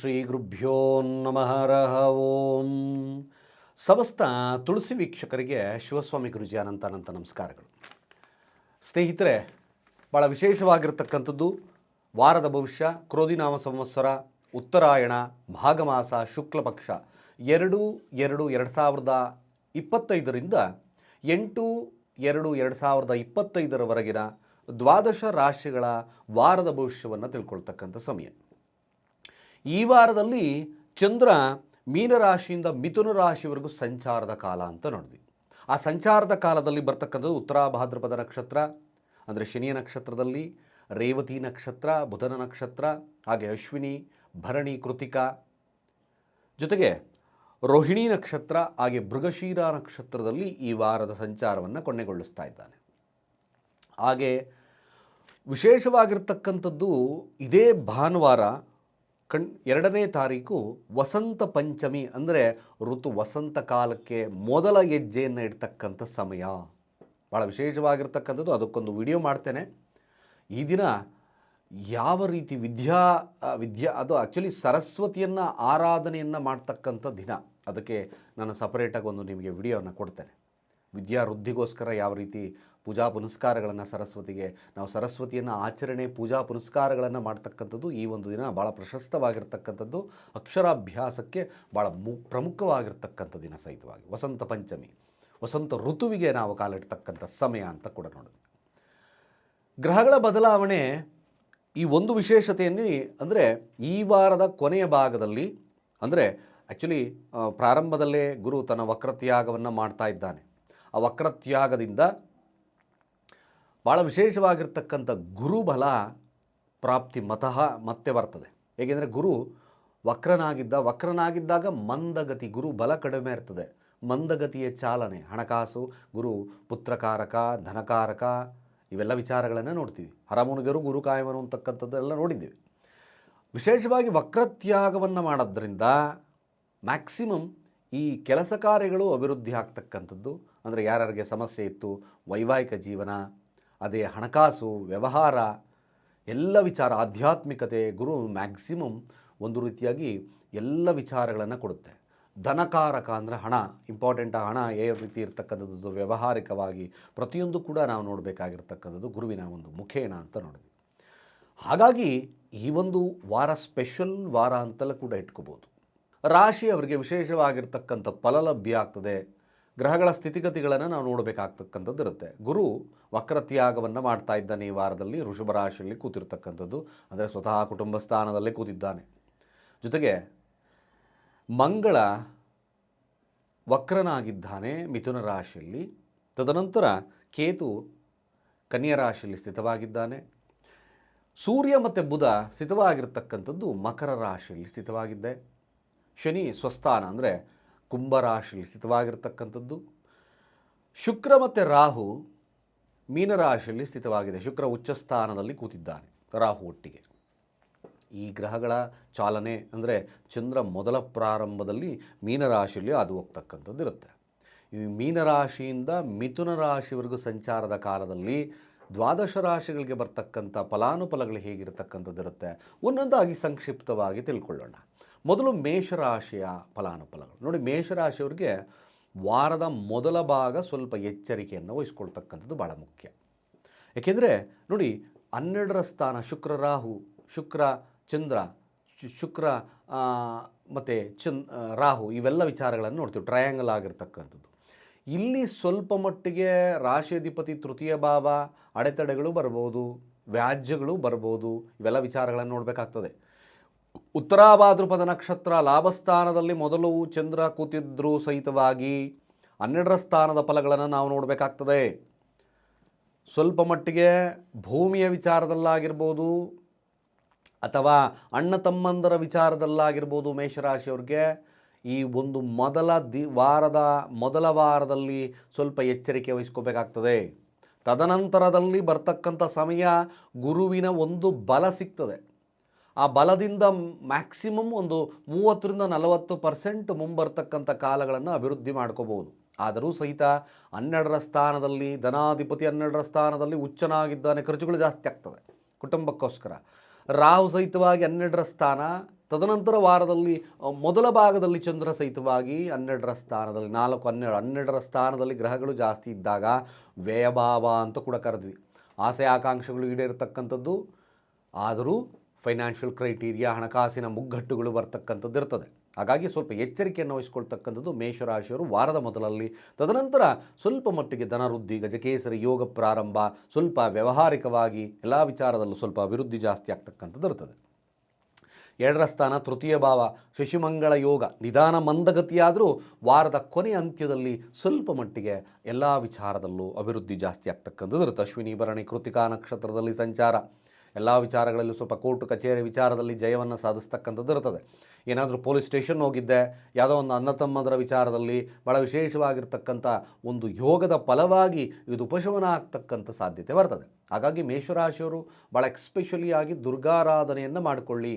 ಶ್ರೀ ಗುರುಭ್ಯೋ ನಮಃ ಓಂ. ಸಮಸ್ತ ತುಳಸಿ ವೀಕ್ಷಕರಿಗೆ ಶಿವಸ್ವಾಮಿ ಗುರುಜಿ ಅನಂತ ಅನಂತ ನಮಸ್ಕಾರಗಳು. ಸ್ನೇಹಿತರೆ ಭಾಳ ವಿಶೇಷವಾಗಿರತಕ್ಕಂಥದ್ದು ವಾರದ ಭವಿಷ್ಯ ಕ್ರೋಧಿನಾಮ ಸಂವತ್ಸರ, ಉತ್ತರಾಯಣ, ಭಾಗಮಾಸ, ಶುಕ್ಲಪಕ್ಷ ಎರಡು ಎರಡು ಎರಡು ಸಾವಿರದ ಇಪ್ಪತ್ತೈದರಿಂದ ಎಂಟು, ಎರಡು ಎರಡು ಸಾವಿರದ ಇಪ್ಪತ್ತೈದರವರೆಗಿನ ದ್ವಾದಶ ರಾಶಿಗಳ ವಾರದ ಭವಿಷ್ಯವನ್ನು ತಿಳ್ಕೊಳ್ತಕ್ಕಂಥ ಸಮಯ. ಈ ವಾರದಲ್ಲಿ ಚಂದ್ರ ಮೀನರಾಶಿಯಿಂದ ಮಿಥುನ ರಾಶಿವರೆಗೂ ಸಂಚಾರದ ಕಾಲ ಅಂತ ನೋಡಿದ್ವಿ. ಆ ಸಂಚಾರದ ಕಾಲದಲ್ಲಿ ಬರ್ತಕ್ಕಂಥದ್ದು ಉತ್ತರಾಭಾದ್ರಪದ ನಕ್ಷತ್ರ, ಅಂದರೆ ಶನಿಯ ನಕ್ಷತ್ರದಲ್ಲಿ ರೇವತಿ ನಕ್ಷತ್ರ, ಬುಧನ ನಕ್ಷತ್ರ, ಹಾಗೆ ಅಶ್ವಿನಿ, ಭರಣಿ, ಕೃತಿಕಾ. ಜೊತೆಗೆ ರೋಹಿಣಿ ನಕ್ಷತ್ರ, ಹಾಗೆ ಮೃಗಶೀರ ನಕ್ಷತ್ರದಲ್ಲಿ ಈ ವಾರದ ಸಂಚಾರವನ್ನು ಕೊನೆಗೊಳಿಸ್ತಾ ಇದ್ದಾನೆ. ಹಾಗೆ ವಿಶೇಷವಾಗಿರ್ತಕ್ಕಂಥದ್ದು ಇದೇ ಭಾನುವಾರ ಕಣ್, ಎರಡನೇ ತಾರೀಕು ವಸಂತ ಪಂಚಮಿ ಅಂದರೆ ಋತು ವಸಂತ ಕಾಲಕ್ಕೆ ಮೊದಲ ಹೆಜ್ಜೆಯನ್ನು ಇಡ್ತಕ್ಕಂಥ ಸಮಯ. ಭಾಳ ವಿಶೇಷವಾಗಿರ್ತಕ್ಕಂಥದ್ದು, ಅದಕ್ಕೊಂದು ವಿಡಿಯೋ ಮಾಡ್ತೇನೆ. ಈ ದಿನ ಯಾವ ರೀತಿ ವಿದ್ಯಾ ವಿದ್ಯಾ, ಅದು ಆ್ಯಕ್ಚುಲಿ ಸರಸ್ವತಿಯನ್ನು ಆರಾಧನೆಯನ್ನು ಮಾಡ್ತಕ್ಕಂಥ ದಿನ. ಅದಕ್ಕೆ ನಾನು ಸಪರೇಟಾಗಿ ಒಂದು ನಿಮಗೆ ವಿಡಿಯೋವನ್ನು ಕೊಡ್ತೇನೆ. ವಿದ್ಯಾ ವೃದ್ಧಿಗೋಸ್ಕರ ಯಾವ ರೀತಿ ಪೂಜಾ ಪುನಸ್ಕಾರಗಳನ್ನು ಸರಸ್ವತಿಗೆ, ನಾವು ಸರಸ್ವತಿಯನ್ನು ಆಚರಣೆ, ಪೂಜಾ ಪುನಸ್ಕಾರಗಳನ್ನು ಮಾಡ್ತಕ್ಕಂಥದ್ದು ಈ ಒಂದು ದಿನ ಭಾಳ ಪ್ರಶಸ್ತವಾಗಿರ್ತಕ್ಕಂಥದ್ದು. ಅಕ್ಷರಾಭ್ಯಾಸಕ್ಕೆ ಭಾಳ ಮು, ಪ್ರಮುಖವಾಗಿರ್ತಕ್ಕಂಥ ದಿನ ಸಹಿತವಾಗಿ. ವಸಂತ ಪಂಚಮಿ, ವಸಂತ ಋತುವಿಗೆ ನಾವು ಕಾಲಿಡ್ತಕ್ಕಂಥ ಸಮಯ ಅಂತ ಕೂಡ ನೋಡೋದು ಗ್ರಹಗಳ ಬದಲಾವಣೆ ಈ ಒಂದು ವಿಶೇಷತೆಯಲ್ಲಿ ಅಂದರೆ ಈ ವಾರದ ಕೊನೆಯ ಭಾಗದಲ್ಲಿ ಅಂದರೆ ಆ್ಯಕ್ಚುಲಿ ಪ್ರಾರಂಭದಲ್ಲೇ ಗುರು ತನ್ನ ವಕ್ರತ್ಯಾಗವನ್ನು ಮಾಡ್ತಾ ಇದ್ದಾನೆ. ಆ ವಕ್ರತ್ಯಾಗದಿಂದ ಭಾಳ ವಿಶೇಷವಾಗಿರ್ತಕ್ಕಂಥ ಗುರುಬಲ ಪ್ರಾಪ್ತಿ ಮತಃ ಮತ್ತೆ ಬರ್ತದೆ. ಹೇಗೆಂದರೆ ಗುರು ವಕ್ರನಾಗಿದ್ದ, ವಕ್ರನಾಗಿದ್ದಾಗ ಮಂದಗತಿ, ಗುರು ಬಲ ಕಡಿಮೆ ಇರ್ತದೆ. ಮಂದಗತಿಯ ಚಾಲನೆ, ಹಣಕಾಸು, ಗುರು ಪುತ್ರಕಾರಕ, ಧನಕಾರಕ, ಇವೆಲ್ಲ ವಿಚಾರಗಳನ್ನು ನೋಡ್ತೀವಿ. ಹರಮುನಿಗರು ಗುರು ಕಾಯಮನು ಅಂತಕ್ಕಂಥದ್ದೆಲ್ಲ ನೋಡಿದ್ದೀವಿ. ವಿಶೇಷವಾಗಿ ವಕ್ರತ್ಯಾಗವನ್ನು ಮಾಡೋದ್ರಿಂದ ಮ್ಯಾಕ್ಸಿಮಮ್ ಈ ಕೆಲಸ ಕಾರ್ಯಗಳು ಅಭಿವೃದ್ಧಿ ಆಗ್ತಕ್ಕಂಥದ್ದು. ಅಂದರೆ ಯಾರ್ಯಾರಿಗೆ ಸಮಸ್ಯೆ ಇತ್ತು, ವೈವಾಹಿಕ ಜೀವನ ಅದೇ ಹಣಕಾಸು, ವ್ಯವಹಾರ, ಎಲ್ಲ ವಿಚಾರ, ಆಧ್ಯಾತ್ಮಿಕತೆ, ಗುರು ಮ್ಯಾಕ್ಸಿಮಮ್ ಒಂದು ರೀತಿಯಾಗಿ ಎಲ್ಲ ವಿಚಾರಗಳನ್ನು ಕೊಡುತ್ತೆ. ಧನಕಾರಕ ಅಂದರೆ ಹಣ ಇಂಪಾರ್ಟೆಂಟ್ ಹಣ ಯಾವ ರೀತಿ ಇರ್ತಕ್ಕಂಥದ್ದು ವ್ಯಾವಹಾರಿಕವಾಗಿ ಪ್ರತಿಯೊಂದು ಕೂಡ ನಾವು ನೋಡಬೇಕಾಗಿರ್ತಕ್ಕಂಥದ್ದು ಗುರುವಿನ ಒಂದು ಮುಖೇನ ಅಂತ ನೋಡಿದ್ವಿ. ಹಾಗಾಗಿ ಈ ಒಂದು ವಾರ ಸ್ಪೆಷಲ್ ವಾರ ಅಂತಲೂ ಕೂಡ ಇಟ್ಕೋಬೋದು. ರಾಶಿ ಅವರಿಗೆ ವಿಶೇಷವಾಗಿರ್ತಕ್ಕಂಥ ಫಲ ಲಭ್ಯ ಆಗ್ತದೆ. ಗ್ರಹಗಳ ಸ್ಥಿತಿಗತಿಗಳನ್ನು ನಾವು ನೋಡಬೇಕಾಗ್ತಕ್ಕಂಥದ್ದು ಇರುತ್ತೆ. ಗುರು ವಕ್ರತ್ಯಾಗವನ್ನು ಮಾಡ್ತಾ ಇದ್ದಾನೆ ಈ ವಾರದಲ್ಲಿ. ಋಷಭ ರಾಶಿಯಲ್ಲಿ ಕೂತಿರ್ತಕ್ಕಂಥದ್ದು. ಅಂದರೆ ಸ್ವತಃ ಕುಟುಂಬ ಸ್ಥಾನದಲ್ಲೇ ಕೂತಿದ್ದಾನೆ. ಜೊತೆಗೆ ಮಂಗಳ ವಕ್ರನಾಗಿದ್ದಾನೆ ಮಿಥುನ ರಾಶಿಯಲ್ಲಿ. ತದನಂತರ ಕೇತು ಕನ್ಯಾ ರಾಶಿಯಲ್ಲಿ ಸ್ಥಿತವಾಗಿದ್ದಾನೆ. ಸೂರ್ಯ ಮತ್ತು ಬುಧ ಸ್ಥಿತವಾಗಿರ್ತಕ್ಕಂಥದ್ದು ಮಕರ ರಾಶಿಯಲ್ಲಿ ಸ್ಥಿತವಾಗಿದ್ದೆ. ಶನಿ ಸ್ವಸ್ಥಾನ ಅಂದರೆ ಕುಂಭರಾಶಿಯಲ್ಲಿ ಸ್ಥಿತವಾಗಿರ್ತಕ್ಕಂಥದ್ದು. ಶುಕ್ರ ಮತ್ತು ರಾಹು ಮೀನರಾಶಿಯಲ್ಲಿ ಸ್ಥಿತವಾಗಿದೆ. ಶುಕ್ರ ಉಚ್ಚ ಸ್ಥಾನದಲ್ಲಿ ಕೂತಿದ್ದಾನೆ ರಾಹು ಒಟ್ಟಿಗೆ. ಈ ಗ್ರಹಗಳ ಚಾಲನೆ ಅಂದರೆ ಚಂದ್ರ ಮೊದಲ ಪ್ರಾರಂಭದಲ್ಲಿ ಮೀನರಾಶಿಯಲ್ಲಿ ಅದು ಹೋಗ್ತಕ್ಕಂಥದ್ದು ಇರುತ್ತೆ. ಈ ಮೀನರಾಶಿಯಿಂದ ಮಿಥುನ ರಾಶಿವರೆಗೂ ಸಂಚಾರದ ಕಾಲದಲ್ಲಿ ದ್ವಾದಶ ರಾಶಿಗಳಿಗೆ ಬರ್ತಕ್ಕಂಥ ಫಲಾನುಫಲಗಳು ಹೇಗಿರತಕ್ಕಂಥದ್ದು ಇರುತ್ತೆ ಒಂದೊಂದಾಗಿ ಸಂಕ್ಷಿಪ್ತವಾಗಿ ತಿಳ್ಕೊಳ್ಳೋಣ. ಮೊದಲು ಮೇಷರಾಶಿಯ ಫಲಾನುಫಲಗಳು. ನೋಡಿ, ಮೇಷರಾಶಿಯವ್ರಿಗೆ ವಾರದ ಮೊದಲ ಭಾಗ ಸ್ವಲ್ಪ ಎಚ್ಚರಿಕೆಯನ್ನು ವಹಿಸ್ಕೊಳ್ತಕ್ಕಂಥದ್ದು ಭಾಳ ಮುಖ್ಯ. ಏಕೆಂದರೆ ನೋಡಿ ಹನ್ನೆರಡರ ಸ್ಥಾನ ಶುಕ್ರ ರಾಹು, ಶುಕ್ರ ಚಂದ್ರ ಶುಕ್ರ ಮತ್ತು ಚಂದ್ ರಾಹು ಇವೆಲ್ಲ ವಿಚಾರಗಳನ್ನು ನೋಡ್ತೀವಿ ಟ್ರಯಾಂಗಲ್ ಆಗಿರ್ತಕ್ಕಂಥದ್ದು. ಇಲ್ಲಿ ಸ್ವಲ್ಪ ಮಟ್ಟಿಗೆ ರಾಶಿಯಧಿಪತಿ ತೃತೀಯ ಭಾವ, ಅಡೆತಡೆಗಳು ಬರ್ಬೋದು, ವ್ಯಾಜ್ಯಗಳು ಬರ್ಬೋದು, ಇವೆಲ್ಲ ವಿಚಾರಗಳನ್ನು ನೋಡಬೇಕಾಗ್ತದೆ. ಉತ್ತರಾಭಾದ್ರಪದ ನಕ್ಷತ್ರ, ಲಾಭಸ್ಥಾನದಲ್ಲಿ ಮೊದಲು ಚಂದ್ರ ಕೂತಿದ್ರೂ ಸಹಿತವಾಗಿ ಹನ್ನೆರಡರ ಸ್ಥಾನದ ಫಲಗಳನ್ನು ನಾವು ನೋಡಬೇಕಾಗ್ತದೆ. ಸ್ವಲ್ಪ ಮಟ್ಟಿಗೆ ಭೂಮಿಯ ವಿಚಾರದಲ್ಲಾಗಿರ್ಬೋದು ಅಥವಾ ಅಣ್ಣ ತಮ್ಮಂದರ ವಿಚಾರದಲ್ಲಾಗಿರ್ಬೋದು ಮೇಷರಾಶಿಯವ್ರಿಗೆ ಈ ಒಂದು ಮೊದಲ ದಿ, ವಾರದ, ಮೊದಲ ವಾರದಲ್ಲಿ ಸ್ವಲ್ಪ ಎಚ್ಚರಿಕೆ ವಹಿಸ್ಕೋಬೇಕಾಗ್ತದೆ. ತದನಂತರದಲ್ಲಿ ಬರ್ತಕ್ಕಂಥ ಸಮಯ ಗುರುವಿನ ಒಂದು ಬಲ ಸಿಗ್ತದೆ. ಆ ಬಲದಿಂದ ಮ್ಯಾಕ್ಸಿಮಮ್ ಒಂದು ಮೂವತ್ತರಿಂದ ನಲವತ್ತು ಪರ್ಸೆಂಟ್ ಮುಂಬರ್ತಕ್ಕಂಥ ಕಾಲಗಳನ್ನು ಅಭಿವೃದ್ಧಿ ಮಾಡ್ಕೋಬೋದು ಆದರೂ ಸಹಿತ ಹನ್ನೆರಡರ ಸ್ಥಾನದಲ್ಲಿ, ಧನಾಧಿಪತಿ ಹನ್ನೆರಡರ ಸ್ಥಾನದಲ್ಲಿ ಉಚ್ಚನಾಗಿದ್ದಾನೆ ಖರ್ಚುಗಳು ಜಾಸ್ತಿ ಆಗ್ತದೆ ಕುಟುಂಬಕ್ಕೋಸ್ಕರ. ರಾಹು ಸಹಿತವಾಗಿ ಹನ್ನೆರಡರ ಸ್ಥಾನ, ತದನಂತರ ವಾರದಲ್ಲಿ ಮೊದಲ ಭಾಗದಲ್ಲಿ ಚಂದ್ರ ಸಹಿತವಾಗಿ ಹನ್ನೆರಡರ ಸ್ಥಾನದಲ್ಲಿ, ನಾಲ್ಕು ಹನ್ನೆರಡು, ಹನ್ನೆರಡರ ಸ್ಥಾನದಲ್ಲಿ ಗ್ರಹಗಳು ಜಾಸ್ತಿ ಇದ್ದಾಗ ವ್ಯಯಭಾವ ಅಂತ ಕೂಡ ಕರೆದ್ವಿ. ಆಸೆ, ಆಕಾಂಕ್ಷೆಗಳು ಈಡೇರತಕ್ಕಂಥದ್ದು. ಆದರೂ ಫೈನಾನ್ಷಿಯಲ್ ಕ್ರೈಟೀರಿಯಾ ಹಣಕಾಸಿನ ಮುಗ್ಗಟ್ಟುಗಳು ಬರ್ತಕ್ಕಂಥದ್ದು ಇರ್ತದೆ. ಹಾಗಾಗಿ ಸ್ವಲ್ಪ ಎಚ್ಚರಿಕೆಯನ್ನು ವಹಿಸ್ಕೊಳ್ತಕ್ಕಂಥದ್ದು ಮೇಷರಾಶಿಯವರು ವಾರದ ಮೊದಲಲ್ಲಿ. ತದನಂತರ ಸ್ವಲ್ಪ ಮಟ್ಟಿಗೆ ಧನವೃದ್ಧಿ ಗಜಕೇಸರಿ ಯೋಗ ಪ್ರಾರಂಭ, ಸ್ವಲ್ಪ ವ್ಯಾವಹಾರಿಕವಾಗಿ ಎಲ್ಲ ವಿಚಾರದಲ್ಲೂ ಸ್ವಲ್ಪ ಅಭಿವೃದ್ಧಿ ಜಾಸ್ತಿ ಆಗ್ತಕ್ಕಂಥದ್ದು ಇರ್ತದೆ. ಎರಡರ ಸ್ಥಾನ ತೃತೀಯ ಭಾವ ಶಶಿಮಂಗಳ ಯೋಗ. ನಿಧಾನ ಮಂದಗತಿಯಾದರೂ ವಾರದ ಕೊನೆಯ ಅಂತ್ಯದಲ್ಲಿ ಸ್ವಲ್ಪ ಮಟ್ಟಿಗೆ ಎಲ್ಲ ವಿಚಾರದಲ್ಲೂ ಅಭಿವೃದ್ಧಿ ಜಾಸ್ತಿ ಆಗ್ತಕ್ಕಂಥದ್ದು ಇರುತ್ತೆ. ಅಶ್ವಿನಿ ಭರಣಿ, ಕೃತಿಕಾ ನಕ್ಷತ್ರದಲ್ಲಿ ಸಂಚಾರ. ಎಲ್ಲ ವಿಚಾರಗಳಲ್ಲೂ ಸ್ವಲ್ಪ ಕೋರ್ಟ್ ಕಚೇರಿ ವಿಚಾರದಲ್ಲಿ ಜಯವನ್ನು ಸಾಧಿಸ್ತಕ್ಕಂಥದ್ದು ಇರ್ತದೆ ಏನಾದರೂ ಪೊಲೀಸ್ ಸ್ಟೇಷನ್ ಹೋಗಿದ್ದೆ, ಯಾವುದೋ ಒಂದು ಅನ್ನ ತಮ್ಮಂದರ ವಿಚಾರದಲ್ಲಿ ಭಾಳ ವಿಶೇಷವಾಗಿರ್ತಕ್ಕಂಥ ಒಂದು ಯೋಗದ ಫಲವಾಗಿ ಇದು ಉಪಶಮನ ಆಗ್ತಕ್ಕಂಥ ಸಾಧ್ಯತೆ ಬರ್ತದೆ. ಹಾಗಾಗಿ ಮೇಷರಾಶಿಯವರು ಭಾಳ ಎಕ್ಸ್ಪೆಷಲಿ ಆಗಿ ದುರ್ಗಾರಾಧನೆಯನ್ನು ಮಾಡಿಕೊಳ್ಳಿ.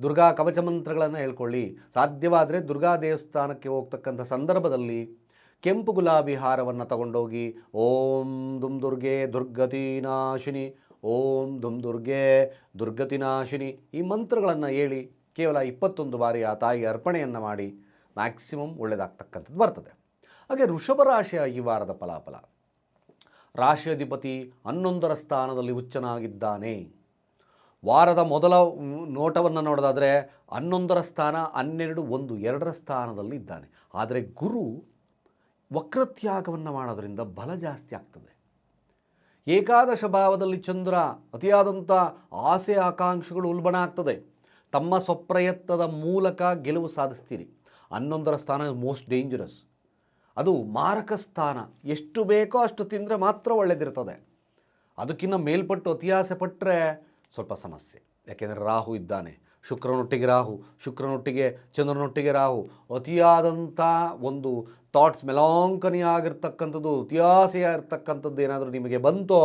ದುರ್ಗಾ ಕವಚ ಮಂತ್ರಗಳನ್ನು ಹೇಳ್ಕೊಳ್ಳಿ. ಸಾಧ್ಯವಾದರೆ ದುರ್ಗಾ ದೇವಸ್ಥಾನಕ್ಕೆ ಹೋಗ್ತಕ್ಕಂಥ ಸಂದರ್ಭದಲ್ಲಿ ಕೆಂಪು ಗುಲಾಬಿ ಹಾರವನ್ನು ತಗೊಂಡೋಗಿ, ಓಂ ದುಮ್ ದುರ್ಗೆ ದುರ್ಗತಿ ನಾಶಿನಿ ಓಂ ದುಮ್ ದುರ್ಗೆ ದುರ್ಗತಿನಾಶಿನಿ ಈ ಮಂತ್ರಗಳನ್ನು ಹೇಳಿ ಕೇವಲ ಇಪ್ಪತ್ತೊಂದು ಬಾರಿ ಆ ತಾಯಿಗೆ ಅರ್ಪಣೆಯನ್ನು ಮಾಡಿ ಮ್ಯಾಕ್ಸಿಮಮ್ ಒಳ್ಳೆಯದಾಗ್ತಕ್ಕಂಥದ್ದು ಬರ್ತದೆ. ಹಾಗೆ ಋಷಭ ರಾಶಿಯ ಈ ವಾರದ ಫಲಾಫಲ. ರಾಶಿಯಾಧಿಪತಿ ಹನ್ನೊಂದರ ಸ್ಥಾನದಲ್ಲಿ ಉಚ್ಚನಾಗಿದ್ದಾನೆ ವಾರದ ಮೊದಲ ನೋಟವನ್ನು ನೋಡೋದಾದರೆ ಹನ್ನೊಂದರ ಸ್ಥಾನ, ಹನ್ನೆರಡು, ಒಂದು, ಎರಡರ ಸ್ಥಾನದಲ್ಲಿ ಇದ್ದಾನೆ ಆದರೆ ಗುರು ವಕ್ರತ್ಯಾಗವನ್ನು ಮಾಡೋದರಿಂದ ಬಲ ಜಾಸ್ತಿ ಆಗ್ತದೆ. ಏಕಾದಶ ಭಾವದಲ್ಲಿ ಚಂದ್ರ ಅತಿಯಾದಂಥ ಆಸೆ ಆಕಾಂಕ್ಷೆಗಳು ಉಲ್ಬಣ ಆಗ್ತದೆ. ತಮ್ಮ ಸ್ವಪ್ರಯತ್ನದ ಮೂಲಕ ಗೆಲುವು ಸಾಧಿಸ್ತೀರಿ. ಹನ್ನೊಂದರ ಸ್ಥಾನ ಮೋಸ್ಟ್ ಡೇಂಜರಸ್ ಅದು ಮಾರಕ ಸ್ಥಾನ. ಎಷ್ಟು ಬೇಕೋ ಅಷ್ಟು ತಿಂದರೆ ಮಾತ್ರ ಒಳ್ಳೆಯದಿರ್ತದೆ ಅದಕ್ಕಿಂತ ಮೇಲ್ಪಟ್ಟು ಅತಿಯಾಸೆ ಪಟ್ಟರೆ ಸ್ವಲ್ಪ ಸಮಸ್ಯೆ. ಯಾಕೆಂದರೆ ರಾಹು ಇದ್ದಾನೆ. ಶುಕ್ರನೊಟ್ಟಿಗೆ ರಾಹು, ಶುಕ್ರನೊಟ್ಟಿಗೆ ಚಂದ್ರನೊಟ್ಟಿಗೆ ರಾಹು, ಅತಿಯಾದಂಥ ಒಂದು ಥಾಟ್ಸ್ ಮೆಲಾಂಕನಿ ಆಗಿರ್ತಕ್ಕಂಥದ್ದು ಅತಿಯಾಸೆಯ ಇರ್ತಕ್ಕಂಥದ್ದು ಏನಾದರೂ ನಿಮಗೆ ಬಂತೋ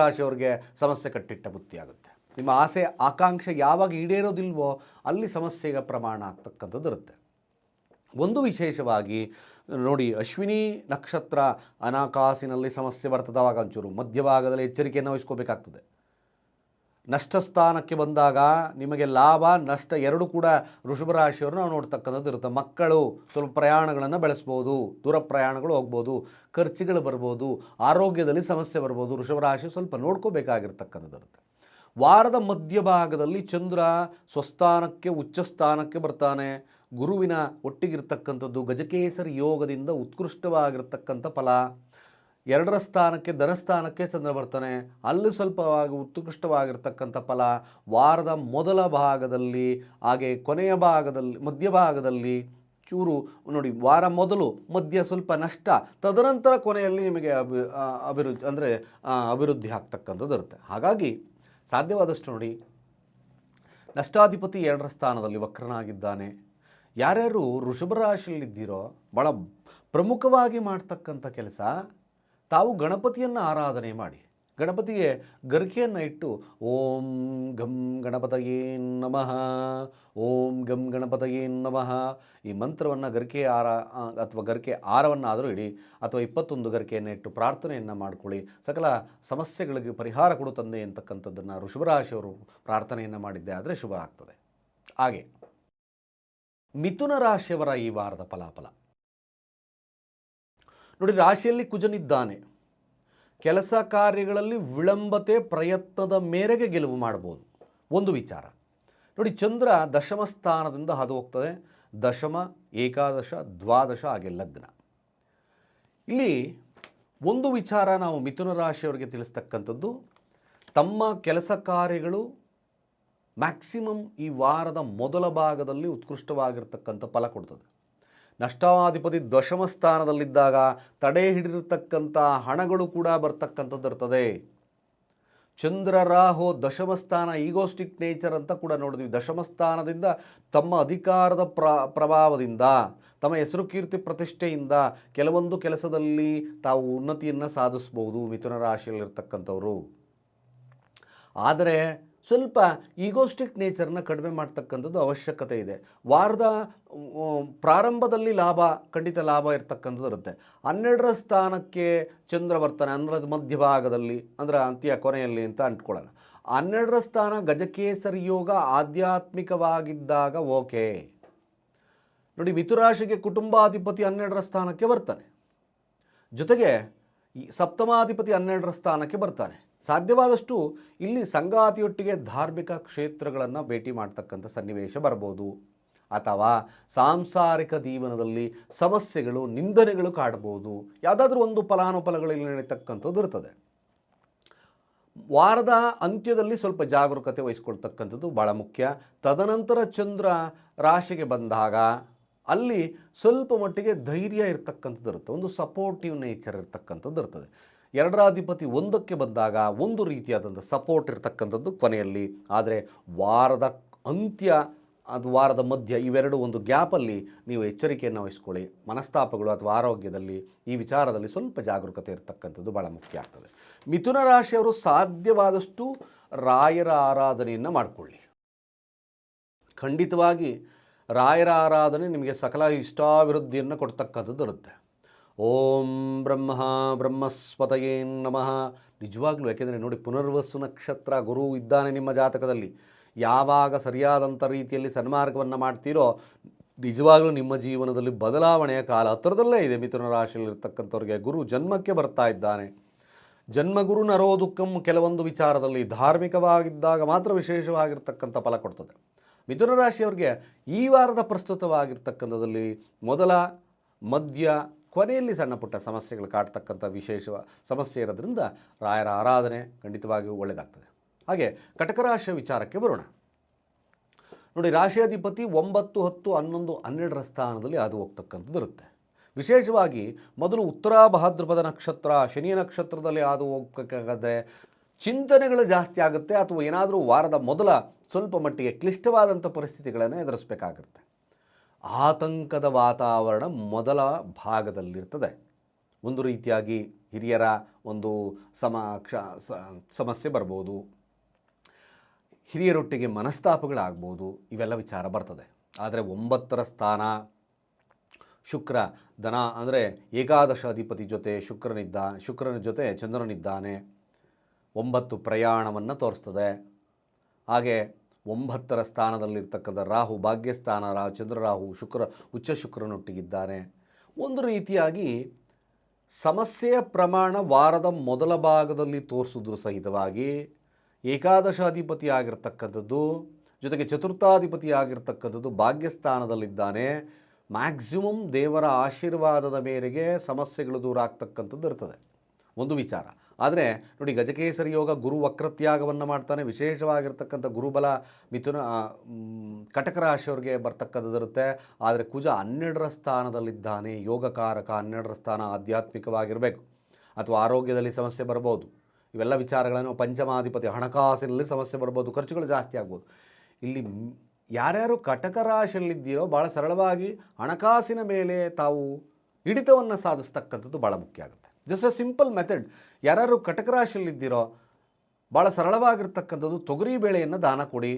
ರಾಶಿಯವ್ರಿಗೆ ಸಮಸ್ಯೆ ಕಟ್ಟಿಟ್ಟ ಬುತ್ತಿಯಾಗುತ್ತೆ ನಿಮ್ಮ ಆಸೆ, ಆಕಾಂಕ್ಷೆ ಯಾವಾಗ ಈಡೇರೋದಿಲ್ವೋ ಅಲ್ಲಿ ಸಮಸ್ಯೆಗೆ ಪ್ರಮಾಣ ಆಗ್ತಕ್ಕಂಥದ್ದು ಇರುತ್ತೆ. ಒಂದು ವಿಶೇಷವಾಗಿ ನೋಡಿ, ಅಶ್ವಿನಿ ನಕ್ಷತ್ರ ಅನಾಕಾಸಿನಲ್ಲಿ ಸಮಸ್ಯೆ ಬರ್ತದೆ, ಅವಾಗ ಒಂಚೂರು ಮಧ್ಯಭಾಗದಲ್ಲಿ ಎಚ್ಚರಿಕೆಯನ್ನು ವಹಿಸ್ಕೋಬೇಕಾಗ್ತದೆ. ನಷ್ಟ ಸ್ಥಾನಕ್ಕೆ ಬಂದಾಗ ನಿಮಗೆ ಲಾಭ, ನಷ್ಟ ಎರಡು ಕೂಡ ವೃಷಭ ರಾಶಿಯವರು ನಾವು ನೋಡ್ತಕ್ಕಂಥದ್ದು ಇರುತ್ತೆ. ಮಕ್ಕಳು ಸ್ವಲ್ಪ ಪ್ರಯಾಣಗಳನ್ನು ಬೆಳೆಸ್ಬೋದು, ದೂರ ಪ್ರಯಾಣಗಳು ಹೋಗ್ಬೋದು, ಖರ್ಚುಗಳು ಬರ್ಬೋದು, ಆರೋಗ್ಯದಲ್ಲಿ ಸಮಸ್ಯೆ ಬರ್ಬೋದು ರಾಶಿ ಸ್ವಲ್ಪ ನೋಡ್ಕೋಬೇಕಾಗಿರ್ತಕ್ಕಂಥದ್ದು ಇರುತ್ತೆ. ವಾರದ ಮಧ್ಯಭಾಗದಲ್ಲಿ ಚಂದ್ರ ಸ್ವಸ್ಥಾನಕ್ಕೆ ಉಚ್ಚ ಸ್ಥಾನಕ್ಕೆ ಬರ್ತಾನೆ. ಗುರುವಿನ ಒಟ್ಟಿಗಿರ್ತಕ್ಕಂಥದ್ದು ಗಜಕೇಸರಿ ಯೋಗದಿಂದ ಉತ್ಕೃಷ್ಟವಾಗಿರ್ತಕ್ಕಂಥ ಫಲ. ಎರಡರ ಸ್ಥಾನಕ್ಕೆ ಧನಸ್ಥಾನಕ್ಕೆ ಚಂದ್ರ ಬರ್ತಾನೆ ಅಲ್ಲಿ ಸ್ವಲ್ಪವಾಗಿ ಉತ್ಕೃಷ್ಟವಾಗಿರ್ತಕ್ಕಂಥ ಫಲ ವಾರದ ಮೊದಲ ಭಾಗದಲ್ಲಿ, ಹಾಗೆ ಕೊನೆಯ ಭಾಗದಲ್ಲಿ ಮಧ್ಯಭಾಗದಲ್ಲಿ ಚೂರು ನೋಡಿ, ವಾರ ಮೊದಲು ಮಧ್ಯ ಸ್ವಲ್ಪ ನಷ್ಟ, ತದನಂತರ ಕೊನೆಯಲ್ಲಿ ನಿಮಗೆ ಅಭಿ ಅಭಿವೃದ್ಧಿ, ಅಂದರೆ ಅಭಿವೃದ್ಧಿ ಆಗ್ತಕ್ಕಂಥದ್ದು ಇರುತ್ತೆ. ಹಾಗಾಗಿ ಸಾಧ್ಯವಾದಷ್ಟು ನೋಡಿ, ನಷ್ಟಾಧಿಪತಿ ಎರಡರ ಸ್ಥಾನದಲ್ಲಿ ವಕ್ರನಾಗಿದ್ದಾನೆ. ಯಾರ್ಯಾರು ವೃಷಭ ರಾಶಿಯಲ್ಲಿದ್ದೀರೋ ಭಾಳ ಪ್ರಮುಖವಾಗಿ ಮಾಡ್ತಕ್ಕಂಥ ಕೆಲಸ ತಾವು ಗಣಪತಿಯನ್ನು ಆರಾಧನೆ ಮಾಡಿ. ಗಣಪತಿಗೆ ಗರ್ಕೆಯನ್ನು ಇಟ್ಟು, ಓಂ ಗಂ ಗಣಪತಯೇ ನಮಃ, ಓಂ ಗಂ ಗಣಪತಯೇ ನಮಃ. ಈ ಮಂತ್ರವನ್ನು ಗರ್ಕೆ ಆರ ಅಥವಾ ಗರ್ಕೆ ಆರವನ್ನಾದರೂ ಇಡಿ, ಅಥವಾ ಇಪ್ಪತ್ತೊಂದು ಗರ್ಕೆಯನ್ನು ಇಟ್ಟು ಪ್ರಾರ್ಥನೆಯನ್ನು ಮಾಡಿಕೊಳ್ಳಿ. ಸಕಲ ಸಮಸ್ಯೆಗಳಿಗೆ ಪರಿಹಾರ ಕೊಡು ತಂದೆ ಅಂತಕ್ಕಂಥದ್ದನ್ನು ಋಷಭರಾಶಿಯವರು ಪ್ರಾರ್ಥನೆಯನ್ನು ಮಾಡಿದ್ದೆ ಆದರೆ ಶುಭ ಆಗ್ತದೆ. ಹಾಗೆ ಮಿಥುನ ರಾಶಿಯವರ ಈ ವಾರದ ಫಲಾಫಲ. ನೋಡಿ, ರಾಶಿಯಲ್ಲಿ ಕುಜನಿದ್ದಾನೆ ಕೆಲಸ ಕಾರ್ಯಗಳಲ್ಲಿ ವಿಳಂಬತೆ ಪ್ರಯತ್ನದ ಮೇರೆಗೆ ಗೆಲುವು ಮಾಡ್ಬೋದು. ಒಂದು ವಿಚಾರ. ನೋಡಿ, ಚಂದ್ರ ದಶಮ ಸ್ಥಾನದಿಂದ ಹಾದು ಹೋಗ್ತದೆ. ದಶಮ, ಏಕಾದಶ, ದ್ವಾದಶ, ಹಾಗೆ ಲಗ್ನ. ಇಲ್ಲಿ ಒಂದು ವಿಚಾರ ನಾವು ಮಿಥುನ ರಾಶಿಯವರಿಗೆ ತಿಳಿಸ್ತಕ್ಕಂಥದ್ದು. ತಮ್ಮ ಕೆಲಸ ಕಾರ್ಯಗಳು ಮ್ಯಾಕ್ಸಿಮಮ್ ಈ ವಾರದ ಮೊದಲ ಭಾಗದಲ್ಲಿ ಉತ್ಕೃಷ್ಟವಾಗಿರ್ತಕ್ಕಂಥ ಫಲ ಕೊಡ್ತದೆ. ನಷ್ಟಾಧಿಪತಿ ದಶಮ ಸ್ಥಾನದಲ್ಲಿದ್ದಾಗ ತಡೆ ಹಿಡಿದಿರತಕ್ಕಂಥ ಹಣಗಳು ಕೂಡ ಬರ್ತಕ್ಕಂಥದ್ದು ಇರ್ತದೆ ಚಂದ್ರ, ರಾಹು ದಶಮ ಸ್ಥಾನ, ಈಗೋಸ್ಟಿಕ್ ನೇಚರ್ ಅಂತ ಕೂಡ ನೋಡಿದ್ವಿ. ದಶಮ ಸ್ಥಾನದಿಂದ ತಮ್ಮ ಅಧಿಕಾರದ ಪ್ರ, ಪ್ರಭಾವದಿಂದ, ತಮ್ಮ ಹೆಸರು ಕೀರ್ತಿ ಪ್ರತಿಷ್ಠೆಯಿಂದ ಕೆಲವೊಂದು ಕೆಲಸದಲ್ಲಿ ತಾವು ಉನ್ನತಿಯನ್ನು ಸಾಧಿಸ್ಬೋದು ಮಿಥುನ ರಾಶಿಯಲ್ಲಿರ್ತಕ್ಕಂಥವರು. ಆದರೆ ಸ್ವಲ್ಪ ಈಗೋಸ್ಟಿಕ್ ನೇಚರ್ನ ಕಡಿಮೆ ಮಾಡ್ತಕ್ಕಂಥದ್ದು ಅವಶ್ಯಕತೆ ಇದೆ. ವಾರದ ಪ್ರಾರಂಭದಲ್ಲಿ ಲಾಭ, ಖಂಡಿತ ಲಾಭ ಇರ್ತಕ್ಕಂಥದ್ದು ಇರುತ್ತೆ. ಹನ್ನೆರಡರ ಸ್ಥಾನಕ್ಕೆ ಚಂದ್ರ ಬರ್ತಾನೆ, ಅಂದ್ರೆ ಅದು ಮಧ್ಯಭಾಗದಲ್ಲಿ, ಅಂದರೆ ಅಂತ್ಯ ಕೊನೆಯಲ್ಲಿ ಅಂತ ಅಂಟ್ಕೊಳ್ಳೋಣ. ಹನ್ನೆರಡರ ಸ್ಥಾನ ಗಜಕೇಸರಿ ಯೋಗ ಆಧ್ಯಾತ್ಮಿಕವಾಗಿದ್ದಾಗ ಓಕೆ. ನೋಡಿ, ಮಿಥುರಾಶಿಗೆ ಕುಟುಂಬಾಧಿಪತಿ ಹನ್ನೆರಡರ ಸ್ಥಾನಕ್ಕೆ ಬರ್ತಾನೆ. ಜೊತೆಗೆ ಸಪ್ತಮಾಧಿಪತಿ ಹನ್ನೆರಡರ ಸ್ಥಾನಕ್ಕೆ ಬರ್ತಾನೆ. ಸಾಧ್ಯವಾದಷ್ಟು ಇಲ್ಲಿ ಸಂಗಾತಿಯೊಟ್ಟಿಗೆ ಧಾರ್ಮಿಕ ಕ್ಷೇತ್ರಗಳನ್ನು ಭೇಟಿ ಮಾಡ್ತಕ್ಕಂಥ ಸನ್ನಿವೇಶ ಬರ್ಬೋದು. ಅಥವಾ ಸಾಂಸಾರಿಕ ಜೀವನದಲ್ಲಿ ಸಮಸ್ಯೆಗಳು, ನಿಂದನೆಗಳು ಕಾಡ್ಬೋದು. ಯಾವುದಾದ್ರೂ ಒಂದು ಫಲಾನುಫಲಗಳಲ್ಲಿ ನಡೀತಕ್ಕಂಥದ್ದು ಇರ್ತದೆ. ವಾರದ ಅಂತ್ಯದಲ್ಲಿ ಸ್ವಲ್ಪ ಜಾಗರೂಕತೆ ವಹಿಸ್ಕೊಳ್ತಕ್ಕಂಥದ್ದು ಭಾಳ ಮುಖ್ಯ. ತದನಂತರ ಚಂದ್ರ ರಾಶಿಗೆ ಬಂದಾಗ ಅಲ್ಲಿ ಸ್ವಲ್ಪ ಮಟ್ಟಿಗೆ ಧೈರ್ಯ ಇರ್ತಕ್ಕಂಥದ್ದು ಇರುತ್ತೆ. ಒಂದು ಸಪೋರ್ಟಿವ್ ನೇಚರ್ ಇರ್ತಕ್ಕಂಥದ್ದು ಇರ್ತದೆ. ಎರಡರಾಧಿಪತಿ ಒಂದಕ್ಕೆ ಬಂದಾಗ ಒಂದು ರೀತಿಯಾದಂಥ ಸಪೋರ್ಟ್ ಇರತಕ್ಕಂಥದ್ದು ಕೊನೆಯಲ್ಲಿ. ಆದರೆ ವಾರದ ಅಂತ್ಯ, ಅದು ವಾರದ ಮಧ್ಯ ಇವೆರಡು ಒಂದು ಗ್ಯಾಪಲ್ಲಿ ನೀವು ಎಚ್ಚರಿಕೆಯನ್ನು ವಹಿಸ್ಕೊಳ್ಳಿ. ಮನಸ್ತಾಪಗಳು ಅಥವಾ ಆರೋಗ್ಯದಲ್ಲಿ ಈ ವಿಚಾರದಲ್ಲಿ ಸ್ವಲ್ಪ ಜಾಗರೂಕತೆ ಇರತಕ್ಕಂಥದ್ದು ಭಾಳ ಮುಖ್ಯ ಆಗ್ತದೆ. ಮಿಥುನ ರಾಶಿಯವರು ಸಾಧ್ಯವಾದಷ್ಟು ರಾಯರ ಆರಾಧನೆಯನ್ನು ಮಾಡಿಕೊಳ್ಳಿ. ಖಂಡಿತವಾಗಿ ರಾಯರ ಆರಾಧನೆ ನಿಮಗೆ ಸಕಲ ಇಷ್ಟಾಭಿವೃದ್ಧಿಯನ್ನು ಕೊಡ್ತಕ್ಕಂಥದ್ದು ಇರುತ್ತೆ. ಓಂ ಬ್ರಹ್ಮ ಬ್ರಹ್ಮಸ್ವತಯೇ ನಮಃ. ನಿಜವಾಗ್ಲೂ ಯಾಕೆಂದರೆ ನೋಡಿ, ಪುನರ್ವಸು ನಕ್ಷತ್ರ ಗುರು ಇದ್ದಾನೆ ನಿಮ್ಮ ಜಾತಕದಲ್ಲಿ. ಯಾವಾಗ ಸರಿಯಾದಂಥ ರೀತಿಯಲ್ಲಿ ಸನ್ಮಾರ್ಗವನ್ನು ಮಾಡ್ತೀರೋ, ನಿಜವಾಗ್ಲೂ ನಿಮ್ಮ ಜೀವನದಲ್ಲಿ ಬದಲಾವಣೆಯ ಕಾಲ ಹತ್ತಿರದಲ್ಲೇ ಇದೆ ಮಿಥುನ ರಾಶಿಯಲ್ಲಿರ್ತಕ್ಕಂಥವ್ರಿಗೆ. ಗುರು ಜನ್ಮಕ್ಕೆ ಬರ್ತಾ ಇದ್ದಾನೆ. ಜನ್ಮಗುರು ನರೋ ದುಃಖಂ ಕೆಲವೊಂದು ವಿಚಾರದಲ್ಲಿ ಧಾರ್ಮಿಕವಾಗಿದ್ದಾಗ ಮಾತ್ರ ವಿಶೇಷವಾಗಿರ್ತಕ್ಕಂಥ ಫಲ ಕೊಡ್ತದೆ. ಮಿಥುನ ರಾಶಿಯವ್ರಿಗೆ ಈ ವಾರದ ಪ್ರಸ್ತುತವಾಗಿರ್ತಕ್ಕಂಥದ್ದಲ್ಲಿ ಮೊದಲ, ಮಧ್ಯ ಕೊನೆಯಲ್ಲಿ ಸಣ್ಣ ಪುಟ್ಟ ಸಮಸ್ಯೆಗಳು ಕಾಡ್ತಕ್ಕಂಥ ವಿಶೇಷ ಸಮಸ್ಯೆ ಇರೋದ್ರಿಂದ ರಾಯರ ಆರಾಧನೆ ಖಂಡಿತವಾಗಿಯೂ ಒಳ್ಳೆಯದಾಗ್ತದೆ ಹಾಗೆ ಕಟಕರಾಶಿಯ ವಿಚಾರಕ್ಕೆ ಬರೋಣ. ನೋಡಿ ರಾಶಿಯಾಧಿಪತಿ ಒಂಬತ್ತು, ಹತ್ತು, ಹನ್ನೊಂದು, ಹನ್ನೆರಡರ ಸ್ಥಾನದಲ್ಲಿ ಅದು ಹೋಗ್ತಕ್ಕಂಥದ್ದು ಇರುತ್ತೆ. ವಿಶೇಷವಾಗಿ ಮೊದಲು ಉತ್ತರ ಭಾದ್ರಪದ ನಕ್ಷತ್ರ ಶನಿ ನಕ್ಷತ್ರದಲ್ಲಿ ಅದು ಹೋಗಬೇಕಾಗದೆ ಚಿಂತನೆಗಳು ಜಾಸ್ತಿ ಆಗುತ್ತೆ ಅಥವಾ ಏನಾದರೂ ವಾರದ ಮೊದಲ ಸ್ವಲ್ಪ ಮಟ್ಟಿಗೆ ಕ್ಲಿಷ್ಟವಾದಂಥ ಪರಿಸ್ಥಿತಿಗಳನ್ನು ಎದುರಿಸಬೇಕಾಗುತ್ತೆ. ಆತಂಕದ ವಾತಾವರಣ ಮೊದಲ ಭಾಗದಲ್ಲಿರ್ತದೆ. ಒಂದು ರೀತಿಯಾಗಿ ಹಿರಿಯರ ಒಂದು ಸಮ ಸಮಸ್ಯೆ ಬರ್ಬೋದು. ಹಿರಿಯರೊಟ್ಟಿಗೆ ಮನಸ್ತಾಪಗಳಾಗ್ಬೋದು. ಇವೆಲ್ಲ ವಿಚಾರ ಬರ್ತದೆ. ಆದರೆ ಒಂಬತ್ತರ ಸ್ಥಾನ ಶುಕ್ರ ದನ ಅಂದರೆ ಏಕಾದಶ ಅಧಿಪತಿ ಜೊತೆ ಶುಕ್ರನಿದ್ದ, ಶುಕ್ರನ ಜೊತೆ ಚಂದ್ರನಿದ್ದಾನೆ. ಒಂಬತ್ತು ಪ್ರಯಾಣವನ್ನು ತೋರಿಸ್ತದೆ. ಹಾಗೆ ಒಂಬತ್ತರ ಸ್ಥಾನದಲ್ಲಿರ್ತಕ್ಕಂಥ ರಾಹು ಭಾಗ್ಯಸ್ಥಾನ, ರಾ ಚಂದ್ರ ರಾಹು ಶುಕ್ರ, ಉಚ್ಚ ಶುಕ್ರನೊಟ್ಟಿಗಿದ್ದಾನೆ ಒಂದು ರೀತಿಯಾಗಿ ಸಮಸ್ಯೆಯ ಪ್ರಮಾಣ ವಾರದ ಮೊದಲ ಭಾಗದಲ್ಲಿ ತೋರಿಸಿದ್ರು ಸಹಿತವಾಗಿ ಏಕಾದಶಾಧಿಪತಿ ಆಗಿರ್ತಕ್ಕಂಥದ್ದು ಜೊತೆಗೆ ಚತುರ್ಥಾಧಿಪತಿ ಆಗಿರ್ತಕ್ಕಂಥದ್ದು ಭಾಗ್ಯಸ್ಥಾನದಲ್ಲಿದ್ದಾನೆ. ಮ್ಯಾಕ್ಸಿಮಮ್ ದೇವರ ಆಶೀರ್ವಾದದ ಮೇರೆಗೆ ಸಮಸ್ಯೆಗಳು ದೂರ ಆಗ್ತಕ್ಕಂಥದ್ದು ಇರ್ತದೆ. ಒಂದು ವಿಚಾರ. ಆದರೆ ನೋಡಿ ಗಜಕೇಸರಿ ಯೋಗ ಗುರು ವಕ್ರತ್ಯಾಗವನ್ನು ಮಾಡ್ತಾನೆ. ವಿಶೇಷವಾಗಿರ್ತಕ್ಕಂಥ ಗುರುಬಲ ಮಿಥುನ ಕಟಕ ರಾಶಿಯವ್ರಿಗೆ ಬರ್ತಕ್ಕಂಥದ್ದಿರುತ್ತೆ ಆದರೆ ಕುಜ ಹನ್ನೆರಡರ ಸ್ಥಾನದಲ್ಲಿದ್ದಾನೆ. ಯೋಗಕಾರಕ ಹನ್ನೆರಡರ ಸ್ಥಾನ ಆಧ್ಯಾತ್ಮಿಕವಾಗಿರಬೇಕು. ಅಥವಾ ಆರೋಗ್ಯದಲ್ಲಿ ಸಮಸ್ಯೆ ಬರ್ಬೋದು. ಇವೆಲ್ಲ ವಿಚಾರಗಳನ್ನು ಪಂಚಮಾಧಿಪತಿ ಹಣಕಾಸಿನಲ್ಲಿ ಸಮಸ್ಯೆ ಬರ್ಬೋದು. ಖರ್ಚುಗಳು ಜಾಸ್ತಿ ಆಗ್ಬೋದು. ಇಲ್ಲಿ ಯಾರ್ಯಾರು ಕಟಕ ರಾಶಿಯಲ್ಲಿದ್ದೀರೋ ಭಾಳ ಸರಳವಾಗಿ ಹಣಕಾಸಿನ ಮೇಲೆ ತಾವು ಹಿಡಿತವನ್ನು ಸಾಧಿಸ್ತಕ್ಕಂಥದ್ದು ಭಾಳ ಮುಖ್ಯ ಆಗುತ್ತೆ. ಜಸ್ಟ್ ಅ ಸಿಂಪಲ್ ಮೆಥಡ್ ಯಾರು ಕಟಕ ರಾಶಿಯಲ್ಲಿದ್ದೀರೋ ಭಾಳ ಸರಳವಾಗಿರ್ತಕ್ಕಂಥದ್ದು ತೊಗರಿ ಬೇಳೆಯನ್ನು ದಾನ ಕೊಡಿ.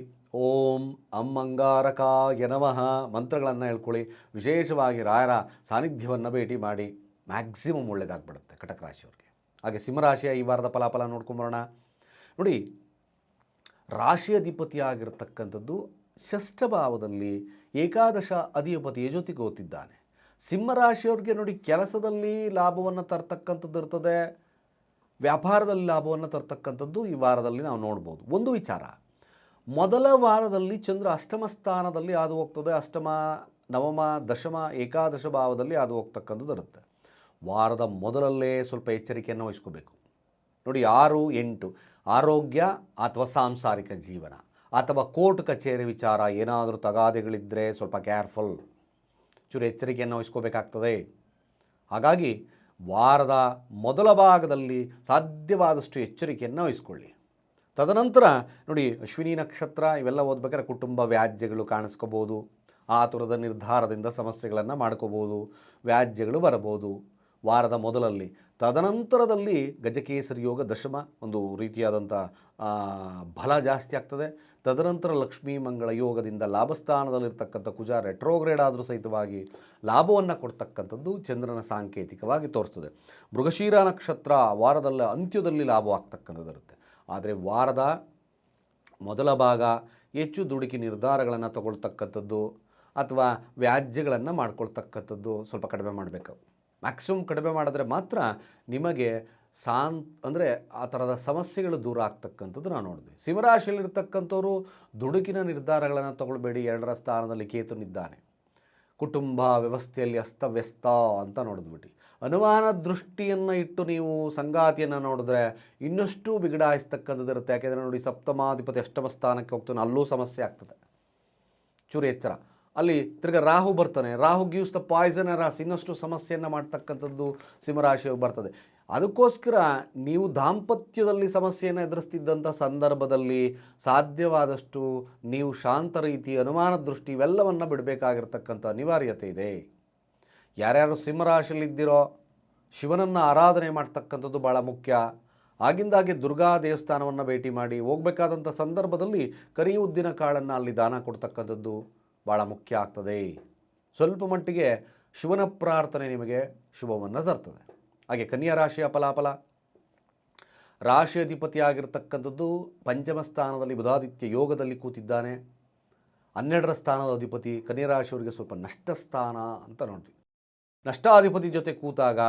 ಓಂ ಅಮ್ಮಂಗಾರಕಾಯ ನಮಃ ಮಂತ್ರಗಳನ್ನು ಹೇಳ್ಕೊಳ್ಳಿ. ವಿಶೇಷವಾಗಿ ರಾಯರ ಸಾನ್ನಿಧ್ಯವನ್ನು ಭೇಟಿ ಮಾಡಿ. ಮ್ಯಾಕ್ಸಿಮಮ್ ಒಳ್ಳೆಯದಾಗ್ಬಿಡುತ್ತೆ ಕಟಕ ರಾಶಿಯವ್ರಿಗೆ ಹಾಗೆ ಸಿಂಹರಾಶಿಯ ಈ ವಾರದ ಫಲಾಫಲ ನೋಡ್ಕೊಂಬರೋಣ ನೋಡಿ ರಾಶಿ ಅಧಿಪತಿ ಆಗಿರತಕ್ಕಂಥದ್ದು ಷಷ್ಠಭಾವದಲ್ಲಿ ಏಕಾದಶ ಅಧಿಪತಿಯ ಜೊತೆಗೆ ಓದ್ತಿದ್ದಾನೆ. ಸಿಂಹರಾಶಿಯವ್ರಿಗೆ ನೋಡಿ ಕೆಲಸದಲ್ಲಿ ಲಾಭವನ್ನು ತರ್ತಕ್ಕಂಥದ್ದು ಇರ್ತದೆ, ವ್ಯಾಪಾರದಲ್ಲಿ ಲಾಭವನ್ನು ತರ್ತಕ್ಕಂಥದ್ದು ಈ ವಾರದಲ್ಲಿ ನಾವು ನೋಡ್ಬೋದು. ಒಂದು ವಿಚಾರ, ಮೊದಲ ವಾರದಲ್ಲಿ ಚಂದ್ರ ಅಷ್ಟಮ ಸ್ಥಾನದಲ್ಲಿ ಹಾದು ಹೋಗ್ತದೆ ಅಷ್ಟಮ, ನವಮ, ದಶಮ, ಏಕಾದಶ ಭಾವದಲ್ಲಿ ಹಾದು ಹೋಗ್ತಕ್ಕಂಥದ್ದು ಇರುತ್ತೆ. ವಾರದ ಮೊದಲಲ್ಲೇ ಸ್ವಲ್ಪ ಎಚ್ಚರಿಕೆಯನ್ನು ವಹಿಸ್ಕೋಬೇಕು. ನೋಡಿ ಆರು, ಎಂಟು, ಆರೋಗ್ಯ ಅಥವಾ ಸಾಂಸಾರಿಕ ಜೀವನ, ಅಥವಾ ಕೋರ್ಟ್ ಕಚೇರಿ ವಿಚಾರ ಏನಾದರೂ ತಗಾದೆಗಳಿದ್ದರೆ ಸ್ವಲ್ಪ ಕೇರ್ಫುಲ್ ಚೂರು ಎಚ್ಚರಿಕೆಯನ್ನು ವಹಿಸ್ಕೋಬೇಕಾಗ್ತದೆ. ಹಾಗಾಗಿ ವಾರದ ಮೊದಲ ಭಾಗದಲ್ಲಿ ಸಾಧ್ಯವಾದಷ್ಟು ಎಚ್ಚರಿಕೆಯನ್ನು ವಹಿಸ್ಕೊಳ್ಳಿ. ತದನಂತರ ನೋಡಿ ಅಶ್ವಿನಿ ನಕ್ಷತ್ರ ಇವೆಲ್ಲ ಓದ್ಬೇಕಾದ್ರೆ ಕುಟುಂಬ ವ್ಯಾಜ್ಯಗಳು ಕಾಣಿಸ್ಕೋಬೋದು. ಆತುರದ ನಿರ್ಧಾರದಿಂದ ಸಮಸ್ಯೆಗಳನ್ನು ಮಾಡ್ಕೋಬೋದು. ವ್ಯಾಜ್ಯಗಳು ಬರಬಹುದು ವಾರದ ಮೊದಲಲ್ಲಿ ತದನಂತರದಲ್ಲಿ ಗಜಕೇಸರಿ ಯೋಗ ದಶಮ ಒಂದು ರೀತಿಯಾದಂಥ ಬಲ ಜಾಸ್ತಿ ಆಗ್ತದೆ. ತದನಂತರ ಲಕ್ಷ್ಮೀ ಮಂಗಳ ಯೋಗದಿಂದ ಲಾಭಸ್ಥಾನದಲ್ಲಿರ್ತಕ್ಕಂಥ ಕುಜ ರೆಟ್ರೋಗ್ರೇಡ್ ಆದರೂ ಸಹಿತವಾಗಿ ಲಾಭವನ್ನು ಕೊಡ್ತಕ್ಕಂಥದ್ದು ಚಂದ್ರನ ಸಾಂಕೇತಿಕವಾಗಿ ತೋರಿಸ್ತದೆ ಮೃಗಶೀರ ನಕ್ಷತ್ರ ವಾರದಲ್ಲಿ ಅಂತ್ಯದಲ್ಲಿ ಲಾಭವಾಗ್ತಕ್ಕಂಥದ್ದು ಇರುತ್ತೆ ಆದರೆ ವಾರದ ಮೊದಲ ಭಾಗ ಹೆಚ್ಚು ದುಡುಕಿ ನಿರ್ಧಾರಗಳನ್ನು ತಗೊಳ್ತಕ್ಕಂಥದ್ದು ಅಥವಾ ವ್ಯಾಜ್ಯಗಳನ್ನು ಮಾಡ್ಕೊಳ್ತಕ್ಕಂಥದ್ದು ಸ್ವಲ್ಪ ಕಡಿಮೆ ಮಾಡಬೇಕು. ಮ್ಯಾಕ್ಸಿಮಮ್ ಕಡಿಮೆ ಮಾಡಿದ್ರೆ ಮಾತ್ರ ನಿಮಗೆ ಸಾನ್, ಅಂದರೆ ಆ ಥರದ ಸಮಸ್ಯೆಗಳು ದೂರ ಆಗ್ತಕ್ಕಂಥದ್ದು ನಾವು ನೋಡಿದ್ವಿ ಸಿಂಹರಾಶಿಯಲ್ಲಿರ್ತಕ್ಕಂಥವ್ರು ದುಡುಕಿನ ನಿರ್ಧಾರಗಳನ್ನು ತಗೊಳ್ಬೇಡಿ, ಎರಡರ ಸ್ಥಾನದಲ್ಲಿ ಕೇತುನಿದ್ದಾನೆ ಕುಟುಂಬ ವ್ಯವಸ್ಥೆಯಲ್ಲಿ ಅಸ್ತವ್ಯಸ್ತ ಅಂತ ನೋಡಿದ್ಬಿಟ್ಟು ಅನುಮಾನ ದೃಷ್ಟಿಯನ್ನು ಇಟ್ಟು ನೀವು ಸಂಗಾತಿಯನ್ನು ನೋಡಿದ್ರೆ ಇನ್ನಷ್ಟು ಬಿಗಡಾಯಿಸ್ತಕ್ಕಂಥದ್ದು ಇರುತ್ತೆ. ಯಾಕೆಂದರೆ ನೋಡಿ ಸಪ್ತಮಾಧಿಪತಿ ಅಷ್ಟಮ ಸ್ಥಾನಕ್ಕೆ ಹೋಗ್ತಾನೆ, ಅಲ್ಲೂ ಸಮಸ್ಯೆ ಆಗ್ತದೆ. ಚೂರು ಎಚ್ಚರ. ಅಲ್ಲಿ ತಿರ್ಗಾ ರಾಹು ಬರ್ತಾನೆ. ರಾಹು ಗೀವ್ಸ್ ದ ಪಾಯ್ಸನ್ ರಾಸ್ ಇನ್ನಷ್ಟು ಸಮಸ್ಯೆಯನ್ನು ಮಾಡ್ತಕ್ಕಂಥದ್ದು ಸಿಂಹರಾಶಿಯಾಗಿ ಬರ್ತದೆ. ಅದಕ್ಕೋಸ್ಕರ ನೀವು ದಾಂಪತ್ಯದಲ್ಲಿ ಸಮಸ್ಯೆಯನ್ನು ಎದುರಿಸ್ತಿದ್ದಂಥ ಸಂದರ್ಭದಲ್ಲಿ ಸಾಧ್ಯವಾದಷ್ಟು ನೀವು ಶಾಂತ ರೀತಿ, ಅನುಮಾನ ದೃಷ್ಟಿ ಇವೆಲ್ಲವನ್ನು ಬಿಡಬೇಕಾಗಿರ್ತಕ್ಕಂಥ ಅನಿವಾರ್ಯತೆ ಇದೆ. ಯಾರ್ಯಾರು ಸಿಂಹರಾಶಿಯಲ್ಲಿದ್ದೀರೋ ಶಿವನನ್ನು ಆರಾಧನೆ ಮಾಡ್ತಕ್ಕಂಥದ್ದು ಭಾಳ ಮುಖ್ಯ. ಆಗಿಂದಾಗೆ ದುರ್ಗಾ ದೇವಸ್ಥಾನವನ್ನು ಭೇಟಿ ಮಾಡಿ ಹೋಗಬೇಕಾದಂಥ ಸಂದರ್ಭದಲ್ಲಿ ಕರಿ ಉದ್ದಿನ ಕಾಳನ್ನು ಅಲ್ಲಿ ದಾನ ಕೊಡ್ತಕ್ಕಂಥದ್ದು. ಭಾಳ ಮುಖ್ಯ ಆಗ್ತದೆ. ಸ್ವಲ್ಪ ಮಟ್ಟಿಗೆ ಶಿವನ ಪ್ರಾರ್ಥನೆ ನಿಮಗೆ ಶುಭವನ್ನು ತರ್ತದೆ. ಹಾಗೆ ಕನ್ಯಾ ರಾಶಿಯ ಫಲಾಫಲ. ರಾಶಿ ಅಧಿಪತಿಯಾಗಿರ್ತಕ್ಕಂಥದ್ದು ಪಂಚಮ ಸ್ಥಾನದಲ್ಲಿ ಬುಧಾದಿತ್ಯ ಯೋಗದಲ್ಲಿ ಕೂತಿದ್ದಾನೆ. ಹನ್ನೆರಡರ ಸ್ಥಾನದ ಅಧಿಪತಿ ಕನ್ಯಾ ರಾಶಿಯವರಿಗೆ ಸ್ವಲ್ಪ ನಷ್ಟ ಸ್ಥಾನ ಅಂತ ನೋಡ್ತೀವಿ. ನಷ್ಟಾಧಿಪತಿ ಜೊತೆ ಕೂತಾಗ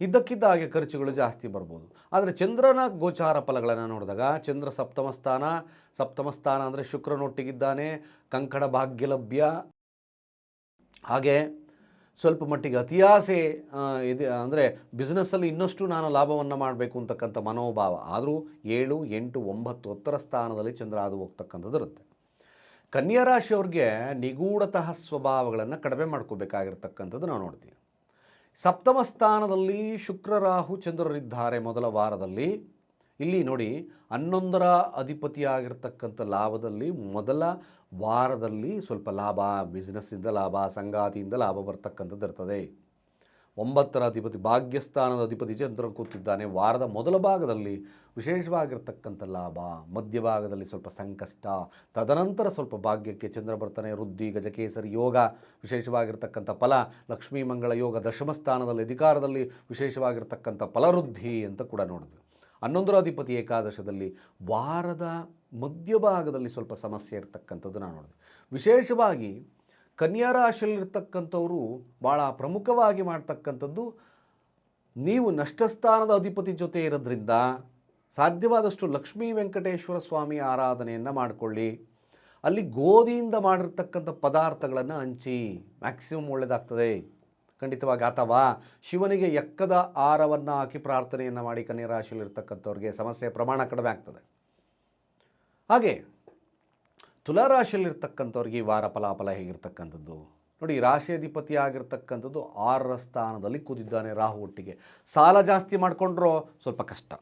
ಇದ್ದಕ್ಕಿದ್ದ ಹಾಗೆ ಖರ್ಚುಗಳು ಜಾಸ್ತಿ ಬರ್ಬೋದು. ಆದರೆ ಚಂದ್ರನ ಗೋಚಾರ ಫಲಗಳನ್ನು ನೋಡಿದಾಗ ಚಂದ್ರ ಸಪ್ತಮ ಸ್ಥಾನ ಸಪ್ತಮ ಸ್ಥಾನ ಅಂದರೆ ಶುಕ್ರನೊಟ್ಟಿಗಿದ್ದಾನೆ, ಕಂಕಣ ಭಾಗ್ಯ ಲಭ್ಯ ಹಾಗೆ ಸ್ವಲ್ಪ ಮಟ್ಟಿಗೆ ಅತಿಯಾಸೆ ಇದು ಅಂದರೆ ಬಿಸ್ನೆಸ್ಸಲ್ಲಿ ಇನ್ನಷ್ಟು ನಾನು ಲಾಭವನ್ನು ಮಾಡಬೇಕು ಅಂತಕ್ಕಂಥ ಮನೋಭಾವ. ಆದರೂ ಏಳು, ಎಂಟು, ಒಂಬತ್ತು, ಹತ್ತರ ಸ್ಥಾನದಲ್ಲಿ ಚಂದ್ರ ಅದು ಹೋಗ್ತಕ್ಕಂಥದ್ದು ಇರುತ್ತೆ. ಕನ್ಯಾ ರಾಶಿಯವ್ರಿಗೆ ನಿಗೂಢತಃ ಸ್ವಭಾವಗಳನ್ನು ಕಡಿಮೆ ಮಾಡ್ಕೋಬೇಕಾಗಿರ್ತಕ್ಕಂಥದ್ದು ನಾವು ನೋಡ್ತೀವಿ. ಸಪ್ತಮ ಸ್ಥಾನದಲ್ಲಿ ಶುಕ್ರ ರಾಹು ಚಂದ್ರರಿದ್ದಾರೆ ಮೊದಲ ವಾರದಲ್ಲಿ. ಇಲ್ಲಿ ನೋಡಿ, ಹನ್ನೊಂದರ ಅಧಿಪತಿಯಾಗಿರ್ತಕ್ಕಂಥ ಲಾಭದಲ್ಲಿ ಮೊದಲ ವಾರದಲ್ಲಿ ಸ್ವಲ್ಪ ಲಾಭ ಬಿಸ್ನೆಸ್ಸಿಂದ ಲಾಭ, ಸಂಗಾತಿಯಿಂದ ಲಾಭ ಬರ್ತಕ್ಕಂಥದ್ದು ಇರ್ತದೆ. ಒಂಬತ್ತರ ಅಧಿಪತಿ, ಭಾಗ್ಯಸ್ಥಾನದ ಅಧಿಪತಿ ಚಂದ್ರ ಕೂತಿದ್ದಾನೆ. ವಾರದ ಮೊದಲ ಭಾಗದಲ್ಲಿ ವಿಶೇಷವಾಗಿರ್ತಕ್ಕಂಥ ಲಾಭ, ಮಧ್ಯಭಾಗದಲ್ಲಿ ಸ್ವಲ್ಪ ಸಂಕಷ್ಟ, ತದನಂತರ ಸ್ವಲ್ಪ ಭಾಗ್ಯಕ್ಕೆ ಚಂದ್ರ ಬರ್ತಾನೆ. ವೃದ್ಧಿ, ಗಜಕೇಸರಿ ಯೋಗ ವಿಶೇಷವಾಗಿರ್ತಕ್ಕಂಥ ಫಲ, ಲಕ್ಷ್ಮೀ ಮಂಗಳ ಯೋಗ ದಶಮ ಸ್ಥಾನದಲ್ಲಿ, ಅಧಿಕಾರದಲ್ಲಿ ವಿಶೇಷವಾಗಿರ್ತಕ್ಕಂಥ ಫಲವೃದ್ಧಿ ಅಂತ ಕೂಡ ನೋಡಿದ್ವಿ. ಹನ್ನೊಂದರ ಅಧಿಪತಿ ಏಕಾದಶದಲ್ಲಿ ವಾರದ ಮಧ್ಯಭಾಗದಲ್ಲಿ ಸ್ವಲ್ಪ ಸಮಸ್ಯೆ ಇರತಕ್ಕಂಥದ್ದು ನಾನು ನೋಡಿದೆ ವಿಶೇಷವಾಗಿ ಕನ್ಯಾ ರಾಶಿಯಲ್ಲಿರ್ತಕ್ಕಂಥವರು ಭಾಳ ಪ್ರಮುಖವಾಗಿ ಮಾಡ್ತಕ್ಕಂಥದ್ದು ನೀವು ನಷ್ಟಸ್ಥಾನದ ಅಧಿಪತಿ ಜೊತೆ ಇರೋದ್ರಿಂದ ಸಾಧ್ಯವಾದಷ್ಟು ಲಕ್ಷ್ಮೀ ವೆಂಕಟೇಶ್ವರ ಸ್ವಾಮಿ ಆರಾಧನೆಯನ್ನು ಮಾಡಿಕೊಳ್ಳಿ. ಅಲ್ಲಿ ಗೋಧಿಯಿಂದ ಮಾಡಿರ್ತಕ್ಕಂಥ ಪದಾರ್ಥಗಳನ್ನು ಹಂಚಿ ಮ್ಯಾಕ್ಸಿಮಮ್ ಒಳ್ಳೆಯದಾಗ್ತದೆ ಖಂಡಿತವಾಗಿ ಅಥವಾ ಶಿವನಿಗೆ ಎಕ್ಕದ ಆರವನ್ನು ಹಾಕಿ ಪ್ರಾರ್ಥನೆಯನ್ನು ಮಾಡಿ ಕನ್ಯಾ ರಾಶಿಯಲ್ಲಿರ್ತಕ್ಕಂಥವ್ರಿಗೆ ಸಮಸ್ಯೆ ಪ್ರಮಾಣ ಕಡಿಮೆ ಆಗ್ತದೆ. ಹಾಗೆ ತುಲಾರಾಶಿಯಲ್ಲಿರ್ತಕ್ಕಂಥವ್ರಿಗೆ ಈ ವಾರ ಫಲಾಫಲ ಹೇಗಿರ್ತಕ್ಕಂಥದ್ದು? ನೋಡಿ ರಾಶಿಯಾಧಿಪತಿ ಆಗಿರ್ತಕ್ಕಂಥದ್ದು ಆರರ ಸ್ಥಾನದಲ್ಲಿ ಕೂತಿದ್ದಾನೆ ರಾಹು ಒಟ್ಟಿಗೆ. ಸಾಲ ಜಾಸ್ತಿ ಮಾಡಿಕೊಂಡ್ರು ಸ್ವಲ್ಪ ಕಷ್ಟ.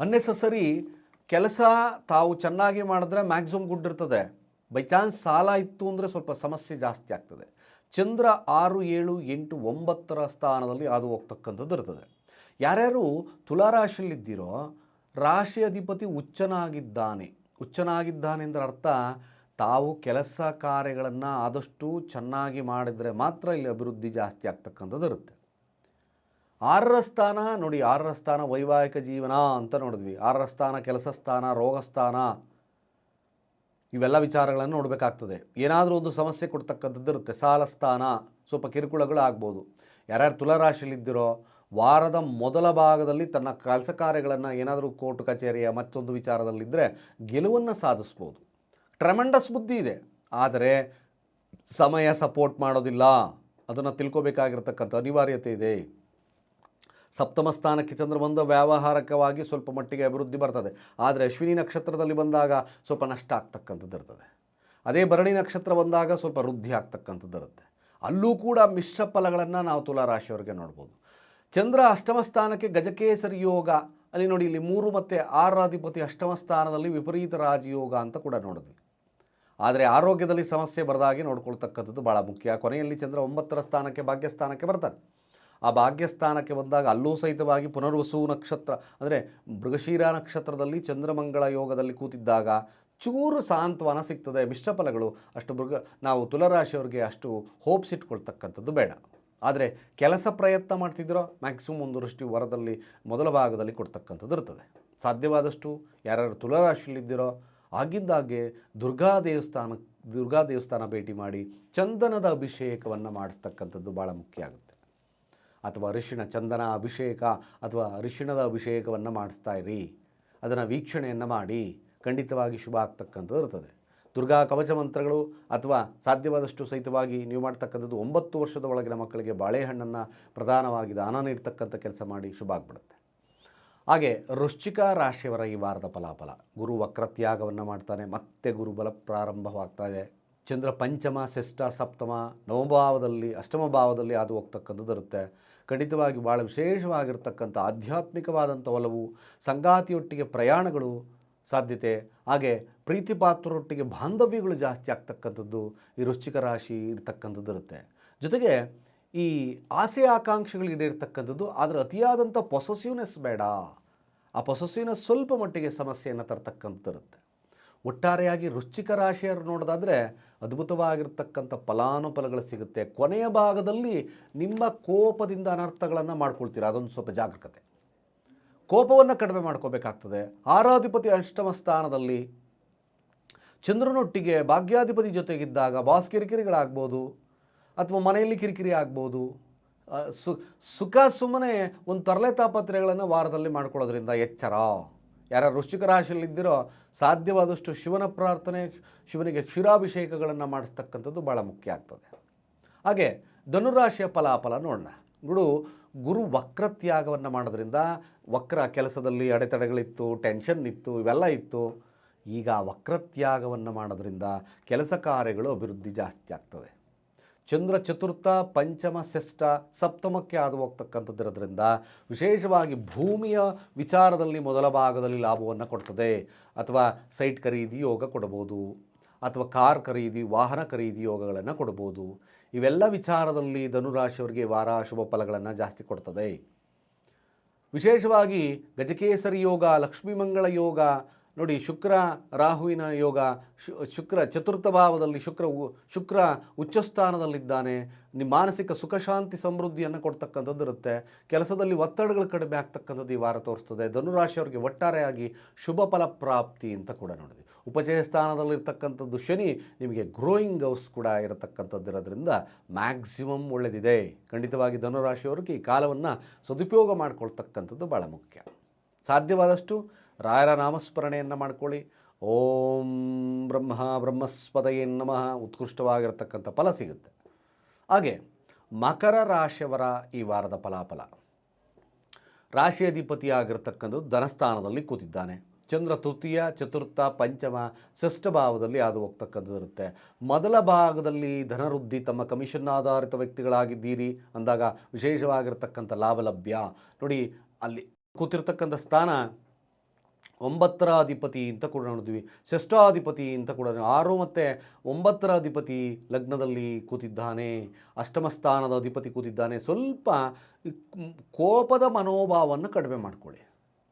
ಅನ್ನೆಸಸರಿ ಕೆಲಸ ತಾವು ಚೆನ್ನಾಗಿ ಮಾಡಿದ್ರೆ ಮ್ಯಾಕ್ಸಿಮಮ್ ಗುಡ್ ಇರ್ತದೆ. ಬೈ ಚಾನ್ಸ್ ಸಾಲ ಇತ್ತು ಅಂದರೆ ಸ್ವಲ್ಪ ಸಮಸ್ಯೆ ಜಾಸ್ತಿ ಆಗ್ತದೆ. ಚಂದ್ರ ಆರು, ಏಳು, ಎಂಟು, ಒಂಬತ್ತರ ಸ್ಥಾನದಲ್ಲಿ ಅದು ಹೋಗ್ತಕ್ಕಂಥದ್ದು ಇರ್ತದೆ. ಯಾರ್ಯಾರು ತುಲಾರಾಶಿಯಲ್ಲಿದ್ದೀರೋ ರಾಶಿ ಅಧಿಪತಿ ಉಚ್ಚನಾಗಿದ್ದಾನೆ. ಉಚ್ಚನಾಗಿದ್ದಾನೆ ಅಂದ್ರೆ ಅರ್ಥ, ತಾವು ಕೆಲಸ ಕಾರ್ಯಗಳನ್ನು ಆದಷ್ಟು ಚೆನ್ನಾಗಿ ಮಾಡಿದರೆ ಮಾತ್ರ ಇಲ್ಲಿ ಅಭಿವೃದ್ಧಿ ಜಾಸ್ತಿ ಆಗ್ತಕ್ಕಂಥದ್ದು ಇರುತ್ತೆ. ಆರರ ಸ್ಥಾನ, ನೋಡಿ ಆರರ ಸ್ಥಾನ ವೈವಾಹಿಕ ಜೀವನ ಅಂತ ನೋಡಿದ್ವಿ. ಆರರ ಸ್ಥಾನ, ಕೆಲಸ ಸ್ಥಾನ, ರೋಗ ಸ್ಥಾನ, ಇವೆಲ್ಲ ವಿಚಾರಗಳನ್ನು ನೋಡಬೇಕಾಗ್ತದೆ. ಏನಾದರೂ ಒಂದು ಸಮಸ್ಯೆ ಕೊಡ್ತಕ್ಕಂಥದ್ದು ಇರುತ್ತೆ. ಸಾಲ ಸ್ಥಾನ, ಸ್ವಲ್ಪ ಕಿರುಕುಳಗಳು ಆಗ್ಬೋದು ಯಾರ್ಯಾರು ತುಲಾರಾಶಿಯಲ್ಲಿದ್ದಿರೋ ವಾರದ ಮೊದಲ ಭಾಗದಲ್ಲಿ ತನ್ನ ಕೆಲಸ ಕಾರ್ಯಗಳನ್ನು ಏನಾದರೂ ಕೋರ್ಟ್ ಕಚೇರಿಯ ಮತ್ತೊಂದು ವಿಚಾರದಲ್ಲಿದ್ದರೆ ಗೆಲುವನ್ನು ಸಾಧಿಸ್ಬೋದು. ಟ್ರೆಮೆಂಡಸ್ ಬುದ್ಧಿ ಇದೆ. ಆದರೆ ಸಮಯ ಸಪೋರ್ಟ್ ಮಾಡೋದಿಲ್ಲ. ಅದನ್ನು ತಿಳ್ಕೋಬೇಕಾಗಿರ್ತಕ್ಕಂಥ ಅನಿವಾರ್ಯತೆ ಇದೆ. ಸಪ್ತಮ ಸ್ಥಾನಕ್ಕೆ ಚಂದ್ರ ಬಂದ ವ್ಯಾವಹಾರಿಕವಾಗಿ ಸ್ವಲ್ಪ ಮಟ್ಟಿಗೆ ಅಭಿವೃದ್ಧಿ ಬರ್ತದೆ. ಆದರೆ ಅಶ್ವಿನಿ ನಕ್ಷತ್ರದಲ್ಲಿ ಬಂದಾಗ ಸ್ವಲ್ಪ ನಷ್ಟ ಆಗ್ತಕ್ಕಂಥದ್ದು ಇರ್ತದೆ. ಅದೇ ಭರಣಿ ನಕ್ಷತ್ರ ಬಂದಾಗ ಸ್ವಲ್ಪ ವೃದ್ಧಿ ಆಗ್ತಕ್ಕಂಥದ್ದು ಇರುತ್ತೆ. ಅಲ್ಲೂ ಕೂಡ ಮಿಶ್ರ ಫಲಗಳನ್ನು ನಾವು ತುಲಾರಾಶಿಯವರಿಗೆ ನೋಡ್ಬೋದು. ಚಂದ್ರ ಅಷ್ಟಮ ಸ್ಥಾನಕ್ಕೆ ಗಜಕೇಸರಿ ಯೋಗ. ಅಲ್ಲಿ ನೋಡಿ, ಇಲ್ಲಿ ಮೂರು ಮತ್ತು ಆರಾಧಿಪತಿ ಅಷ್ಟಮ ಸ್ಥಾನದಲ್ಲಿ ವಿಪರೀತ ರಾಜಯೋಗ ಅಂತ ಕೂಡ ನೋಡಿದ್ವಿ. ಆದರೆ ಆರೋಗ್ಯದಲ್ಲಿ ಸಮಸ್ಯೆ ಬರದಾಗೆ ನೋಡ್ಕೊಳ್ತಕ್ಕಂಥದ್ದು ಭಾಳ ಮುಖ್ಯ. ಕೊನೆಯಲ್ಲಿ ಚಂದ್ರ ಒಂಬತ್ತರ ಸ್ಥಾನಕ್ಕೆ, ಭಾಗ್ಯಸ್ಥಾನಕ್ಕೆ ಬರ್ತಾನೆ. ಆ ಭಾಗ್ಯಸ್ಥಾನಕ್ಕೆ ಬಂದಾಗ ಅಲ್ಲೂ ಸಹಿತವಾಗಿ ಪುನರ್ವಸು ನಕ್ಷತ್ರ, ಅಂದರೆ ಮೃಗಶೀರ ನಕ್ಷತ್ರದಲ್ಲಿ ಚಂದ್ರಮಂಗಳ ಯೋಗದಲ್ಲಿ ಕೂತಿದ್ದಾಗ ಚೂರು ಸಾಂತ್ವನ ಸಿಗ್ತದೆ ಮಿಶ್ರ ಫಲಗಳು ಅಷ್ಟು ಮೃಗ, ನಾವು ತುಲರಾಶಿಯವ್ರಿಗೆ ಅಷ್ಟು ಹೋಪ್ಸ್ ಇಟ್ಕೊಳ್ತಕ್ಕಂಥದ್ದು ಬೇಡ. ಆದರೆ ಕೆಲಸ ಪ್ರಯತ್ನ ಮಾಡ್ತಿದ್ದೀರೋ ಮ್ಯಾಕ್ಸಿಮಮ್ ಒಂದು ದೃಷ್ಟಿ ವರದಲ್ಲಿ ಮೊದಲ ಭಾಗದಲ್ಲಿ ಕೊಡ್ತಕ್ಕಂಥದ್ದು ಇರ್ತದೆ. ಸಾಧ್ಯವಾದಷ್ಟು ಯಾರ್ಯಾರು ತುಲಾರಾಶಿಯಲ್ಲಿದ್ದೀರೋ ಆಗಿದ್ದಾಗೆ ದುರ್ಗಾ ದೇವಸ್ಥಾನ ದುರ್ಗಾ ದೇವಸ್ಥಾನ ಭೇಟಿ ಮಾಡಿ ಚಂದನದ ಅಭಿಷೇಕವನ್ನು ಮಾಡಿಸ್ತಕ್ಕಂಥದ್ದು ಭಾಳ ಮುಖ್ಯ ಆಗುತ್ತೆ. ಅಥವಾ ಅರಿಶಿಣ ಚಂದನ ಅಭಿಷೇಕ ಅಥವಾ ಅರಿಶಿಣದ ಅಭಿಷೇಕವನ್ನು ಮಾಡಿಸ್ತಾ ಇರಿ. ಅದನ್ನು ವೀಕ್ಷಣೆಯನ್ನು ಮಾಡಿ ಖಂಡಿತವಾಗಿ ಶುಭ ಆಗ್ತಕ್ಕಂಥದ್ದು ಇರ್ತದೆ. ದುರ್ಗಾ ಕವಚ ಮಂತ್ರಗಳು ಅಥವಾ ಸಾಧ್ಯವಾದಷ್ಟು ಸಹಿತವಾಗಿ ನೀವು ಮಾಡ್ತಕ್ಕಂಥದ್ದು ಒಂಬತ್ತು ವರ್ಷದ ಒಳಗಿನ ಮಕ್ಕಳಿಗೆ ಬಾಳೆಹಣ್ಣನ್ನು ಪ್ರಧಾನವಾಗಿ ದಾನ ನೀಡ್ತಕ್ಕಂಥ ಕೆಲಸ ಮಾಡಿ ಶುಭ ಆಗ್ಬಿಡುತ್ತೆ. ಹಾಗೆ ವೃಶ್ಚಿಕ ರಾಶಿಯವರ ಈ ವಾರದ ಫಲಾಫಲ. ಗುರು ವಕ್ರತ್ಯಾಗವನ್ನು ಮಾಡ್ತಾನೆ, ಮತ್ತೆ ಗುರುಬಲ ಪ್ರಾರಂಭವಾಗ್ತಾ ಇದೆ. ಚಂದ್ರ ಪಂಚಮ, ಷಷ್ಠ, ಸಪ್ತಮ, ನವಭಾವದಲ್ಲಿ, ಅಷ್ಟಮ ಭಾವದಲ್ಲಿ ಅದು ಹೋಗ್ತಕ್ಕಂಥದ್ದು ಇರುತ್ತೆ. ಖಂಡಿತವಾಗಿ ಭಾಳ ವಿಶೇಷವಾಗಿರ್ತಕ್ಕಂಥ ಆಧ್ಯಾತ್ಮಿಕವಾದಂಥ ಒಲವು, ಸಂಗಾತಿಯೊಟ್ಟಿಗೆ ಪ್ರಯಾಣಗಳು ಸಾಧ್ಯತೆ. ಹಾಗೆ ಪ್ರೀತಿ ಪಾತ್ರರೊಟ್ಟಿಗೆ ಬಾಂಧವ್ಯಗಳು ಜಾಸ್ತಿ ಆಗ್ತಕ್ಕಂಥದ್ದು ಈ ರುಚಿಕ ರಾಶಿ ಇರ್ತಕ್ಕಂಥದ್ದು ಇರುತ್ತೆ. ಜೊತೆಗೆ ಈ ಆಸೆ ಆಕಾಂಕ್ಷೆಗಳು ಈಡೇರ್ತಕ್ಕಂಥದ್ದು, ಆದರೆ ಅತಿಯಾದಂಥ ಪೊಸೆಸಿವ್ನೆಸ್ ಬೇಡ. ಆ ಪೊಸೆಸಿವ್ನೆಸ್ ಸ್ವಲ್ಪ ಮಟ್ಟಿಗೆ ಸಮಸ್ಯೆಯನ್ನು ತರ್ತಕ್ಕಂಥದ್ದು ಇರುತ್ತೆ. ಒಟ್ಟಾರೆಯಾಗಿ ರುಚಿಕ ರಾಶಿಯರು ನೋಡೋದಾದರೆ ಅದ್ಭುತವಾಗಿರ್ತಕ್ಕಂಥ ಫಲಾನುಫಲಗಳು ಸಿಗುತ್ತೆ. ಕೊನೆಯ ಭಾಗದಲ್ಲಿ ನಿಮ್ಮ ಕೋಪದಿಂದ ಅನರ್ಥಗಳನ್ನು ಮಾಡ್ಕೊಳ್ತೀರ, ಅದೊಂದು ಸ್ವಲ್ಪ ಜಾಗರೂಕತೆ ಕೋಪವನ್ನು ಕಡಿಮೆ ಮಾಡ್ಕೋಬೇಕಾಗ್ತದೆ. ಆರಾಧಿಪತಿ ಅಷ್ಟಮ ಸ್ಥಾನದಲ್ಲಿ ಚಂದ್ರನೊಟ್ಟಿಗೆ ಭಾಗ್ಯಾಧಿಪತಿ ಜೊತೆಗಿದ್ದಾಗ ಬಾಸ್ ಕಿರಿಕಿರಿಗಳಾಗ್ಬೋದು ಅಥವಾ ಮನೆಯಲ್ಲಿ ಕಿರಿಕಿರಿ ಆಗ್ಬೋದು. ಸು, ಸುಖ ಸುಮ್ಮನೆ ಒಂದು ತರಲೆ ತಾಪತ್ರೆಗಳನ್ನು ವಾರದಲ್ಲಿ ಮಾಡ್ಕೊಳ್ಳೋದ್ರಿಂದ ಎಚ್ಚರ. ಯಾರ ವೃಶ್ಚಿಕ ರಾಶಿಯಲ್ಲಿದ್ದಿರೋ ಸಾಧ್ಯವಾದಷ್ಟು ಶಿವನ ಪ್ರಾರ್ಥನೆ, ಶಿವನಿಗೆ ಕ್ಷೀರಾಭಿಷೇಕಗಳನ್ನು ಮಾಡಿಸ್ತಕ್ಕಂಥದ್ದು ಭಾಳ ಮುಖ್ಯ ಆಗ್ತದೆ. ಹಾಗೆ ಧನುರಾಶಿಯ ಫಲಾಫಲ ನೋಡೋಣ ಗುರು ಗುರು ವಕ್ರತ್ಯಾಗವನ್ನು ಮಾಡೋದ್ರಿಂದ ವಕ್ರ ಕೆಲಸದಲ್ಲಿ ಅಡೆತಡೆಗಳಿತ್ತು, ಟೆನ್ಷನ್ ಇತ್ತು, ಇವೆಲ್ಲ ಇತ್ತು. ಈಗ ವಕ್ರತ್ಯಾಗವನ್ನು ಮಾಡೋದ್ರಿಂದ ಕೆಲಸ ಕಾರ್ಯಗಳು ಅಭಿವೃದ್ಧಿ ಜಾಸ್ತಿ ಆಗ್ತದೆ. ಚಂದ್ರ ಚತುರ್ಥ ಪಂಚಮ ಷಷ್ಠ ಸಪ್ತಮಕ್ಕೆ ಆದು ಹೋಗ್ತಕ್ಕಂಥದ್ದಿರೋದ್ರಿಂದ ವಿಶೇಷವಾಗಿ ಭೂಮಿಯ ವಿಚಾರದಲ್ಲಿ ಮೊದಲ ಭಾಗದಲ್ಲಿ ಲಾಭವನ್ನು ಕೊಡ್ತದೆ. ಅಥವಾ ಸೈಟ್ ಖರೀದಿ ಯೋಗ ಕೊಡಬಹುದು ಅಥವಾ ಕಾರ್ ಖರೀದಿ, ವಾಹನ ಖರೀದಿ ಯೋಗಗಳನ್ನು ಕೊಡ್ಬೋದು. ಇವೆಲ್ಲ ವಿಚಾರದಲ್ಲಿ ಧನುರಾಶಿಯವರಿಗೆ ವಾರ ಶುಭ ಫಲಗಳನ್ನು ಜಾಸ್ತಿ ಕೊಡ್ತದೆ. ವಿಶೇಷವಾಗಿ ಗಜಕೇಸರಿ ಯೋಗ, ಲಕ್ಷ್ಮೀಮಂಗಳ ಯೋಗ ನೋಡಿ ಶುಕ್ರ ರಾಹುವಿನ ಯೋಗ ಶುಕ್ರ ಚತುರ್ಥ ಭಾವದಲ್ಲಿ ಶುಕ್ರ ಶುಕ್ರ ಉಚ್ಚಸ್ಥಾನದಲ್ಲಿದ್ದಾನೆ. ನಿಮ್ಮ ಮಾನಸಿಕ ಸುಖ ಶಾಂತಿ ಸಮೃದ್ಧಿಯನ್ನು ಕೊಡ್ತಕ್ಕಂಥದ್ದು ಇರುತ್ತೆ. ಕೆಲಸದಲ್ಲಿ ಒತ್ತಡಗಳು ಕಡಿಮೆ ಆಗ್ತಕ್ಕಂಥದ್ದು ಈ ವಾರ ತೋರಿಸ್ತದೆ. ಧನುರಾಶಿಯವರಿಗೆ ಒಟ್ಟಾರೆಯಾಗಿ ಶುಭ ಫಲ ಪ್ರಾಪ್ತಿ ಅಂತ ಕೂಡ ನೋಡಿದ್ವಿ. ಉಪಚಯ ಸ್ಥಾನದಲ್ಲಿರ್ತಕ್ಕಂಥದ್ದು ಶನಿ, ನಿಮಗೆ ಗ್ರೋಯಿಂಗ್ ಹೌಸ್ ಕೂಡ ಇರತಕ್ಕಂಥದ್ದು ಇರೋದ್ರಿಂದ ಮ್ಯಾಕ್ಸಿಮಮ್ ಒಳ್ಳೆಯದಿದೆ ಖಂಡಿತವಾಗಿ ಧನುರಾಶಿಯವರಿಗೆ ಈ ಕಾಲವನ್ನು ಸದುಪಯೋಗ ಮಾಡಿಕೊಳ್ತಕ್ಕಂಥದ್ದು ಭಾಳ ಮುಖ್ಯ. ಸಾಧ್ಯವಾದಷ್ಟು ರಾಯರ ನಾಮಸ್ಮರಣೆಯನ್ನು ಮಾಡ್ಕೊಳ್ಳಿ. ಓಂ ಬ್ರಹ್ಮ ಬ್ರಹ್ಮಸ್ಪದಯೇ ನಮಃ. ಉತ್ಕೃಷ್ಟವಾಗಿರತಕ್ಕಂಥ ಫಲ ಸಿಗುತ್ತೆ. ಹಾಗೆ ಮಕರ ರಾಶಿಯವರ ಈ ವಾರದ ಫಲಾಫಲ. ರಾಶಿ ಅಧಿಪತಿಯಾಗಿರ್ತಕ್ಕಂಥದ್ದು ಧನಸ್ಥಾನದಲ್ಲಿ ಕೂತಿದ್ದಾನೆ. ಚಂದ್ರ ತೃತೀಯ, ಚತುರ್ಥ, ಪಂಚಮ, ಷಷ್ಠ ಭಾವದಲ್ಲಿ ಅದು ಹೋಗ್ತಕ್ಕಂಥದ್ದು ಇರುತ್ತೆ. ಮೊದಲ ಭಾಗದಲ್ಲಿ ಧನವೃದ್ಧಿ, ತಮ್ಮ ಕಮಿಷನ್ ಆಧಾರಿತ ವ್ಯಕ್ತಿಗಳಾಗಿದ್ದೀರಿ ಅಂದಾಗ ವಿಶೇಷವಾಗಿರ್ತಕ್ಕಂಥ ಲಾಭ ಲಭ್ಯ ನೋಡಿ, ಅಲ್ಲಿ ಕೂತಿರ್ತಕ್ಕಂಥ ಸ್ಥಾನ ಒಂಬತ್ತರ ಅಧಿಪತಿ ಅಂತ ಕೂಡ ನೋಡಿದ್ವಿ. ಷಷ್ಠಾಧಿಪತಿ ಅಂತ ಕೂಡ. ಆರು ಮತ್ತು ಒಂಬತ್ತರ ಅಧಿಪತಿ ಲಗ್ನದಲ್ಲಿ ಕೂತಿದ್ದಾನೆ, ಅಷ್ಟಮ ಸ್ಥಾನದ ಅಧಿಪತಿ ಕೂತಿದ್ದಾನೆ. ಸ್ವಲ್ಪ ಕೋಪದ ಮನೋಭಾವವನ್ನು ಕಡಿಮೆ ಮಾಡಿಕೊಳ್ಳಿ.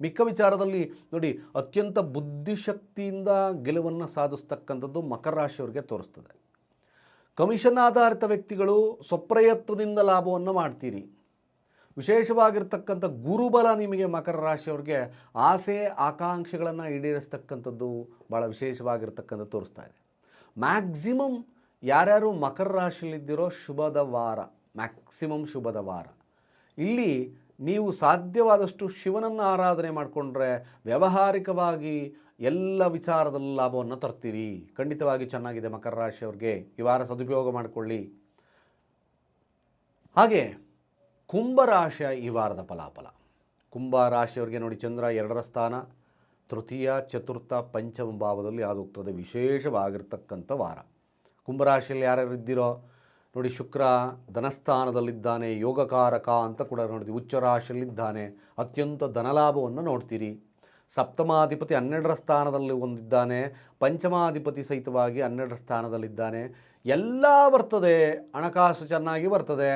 ಮಿಕ್ಕ ವಿಚಾರದಲ್ಲಿ ನೋಡಿ, ಅತ್ಯಂತ ಬುದ್ಧಿಶಕ್ತಿಯಿಂದ ಗೆಲುವನ್ನು ಸಾಧಿಸ್ತಕ್ಕಂಥದ್ದು ಮಕರ ರಾಶಿಯವರಿಗೆ ತೋರಿಸ್ತದೆ. ಕಮಿಷನ್ ಆಧಾರಿತ ವ್ಯಕ್ತಿಗಳು ಸ್ವಪ್ರಯತ್ನದಿಂದ ಲಾಭವನ್ನು ಮಾಡ್ತೀರಿ. ವಿಶೇಷವಾಗಿರ್ತಕ್ಕಂಥ ಗುರುಬಲ ನಿಮಗೆ ಮಕರ ರಾಶಿಯವ್ರಿಗೆ ಆಸೆ, ಆಕಾಂಕ್ಷೆಗಳನ್ನು ಈಡೇರಿಸ್ತಕ್ಕಂಥದ್ದು ಭಾಳ ವಿಶೇಷವಾಗಿರ್ತಕ್ಕಂಥ ತೋರಿಸ್ತಾ ಇದೆ. ಮ್ಯಾಕ್ಸಿಮಮ್ ಯಾರ್ಯಾರು ಮಕರ ರಾಶಿಯಲ್ಲಿದ್ದಿರೋ ಶುಭದ ವಾರ ಮ್ಯಾಕ್ಸಿಮಮ್ ಶುಭದ ವಾರ. ಇಲ್ಲಿ ನೀವು ಸಾಧ್ಯವಾದಷ್ಟು ಶಿವನನ್ನು ಆರಾಧನೆ ಮಾಡಿಕೊಂಡ್ರೆ ವ್ಯಾವಹಾರಿಕವಾಗಿ ಎಲ್ಲ ವಿಚಾರದಲ್ಲಿ ಲಾಭವನ್ನು ತರ್ತೀರಿ. ಖಂಡಿತವಾಗಿ ಚೆನ್ನಾಗಿದೆ ಮಕರ ರಾಶಿಯವ್ರಿಗೆ. ಈ ವಾರ ಸದುಪಯೋಗ ಮಾಡಿಕೊಳ್ಳಿ. ಹಾಗೆ ಕುಂಭರಾಶಿಯ ಈ ವಾರದ ಫಲಾಫಲ. ಕುಂಭ ರಾಶಿಯವರಿಗೆ ನೋಡಿ ಚಂದ್ರ ಎರಡರ ಸ್ಥಾನ, ತೃತೀಯ, ಚತುರ್ಥ, ಪಂಚಮ ಭಾವದಲ್ಲಿ ಅದು ಹೋಗ್ತದೆ ವಿಶೇಷವಾಗಿರ್ತಕ್ಕಂಥ ವಾರ. ಕುಂಭರಾಶಿಯಲ್ಲಿ ಯಾರ್ಯಾರು ಇದ್ದೀರೋ, ನೋಡಿ ಶುಕ್ರ ಧನಸ್ಥಾನದಲ್ಲಿದ್ದಾನೆ, ಯೋಗಕಾರಕ ಅಂತ ಕೂಡ ನೋಡಿದ್ವಿ ಉಚ್ಚ ರಾಶಿಯಲ್ಲಿದ್ದಾನೆ, ಅತ್ಯಂತ ಧನಲಾಭವನ್ನು ನೋಡ್ತೀರಿ. ಸಪ್ತಮಾಧಿಪತಿ ಹನ್ನೆರಡರ ಸ್ಥಾನದಲ್ಲಿ ಹೊಂದಿದ್ದಾನೆ, ಪಂಚಮಾಧಿಪತಿ ಸಹಿತವಾಗಿ ಹನ್ನೆರಡರ ಸ್ಥಾನದಲ್ಲಿದ್ದಾನೆ. ಎಲ್ಲ ಬರ್ತದೆ ಹಣಕಾಸು ಚೆನ್ನಾಗಿ ಬರ್ತದೆ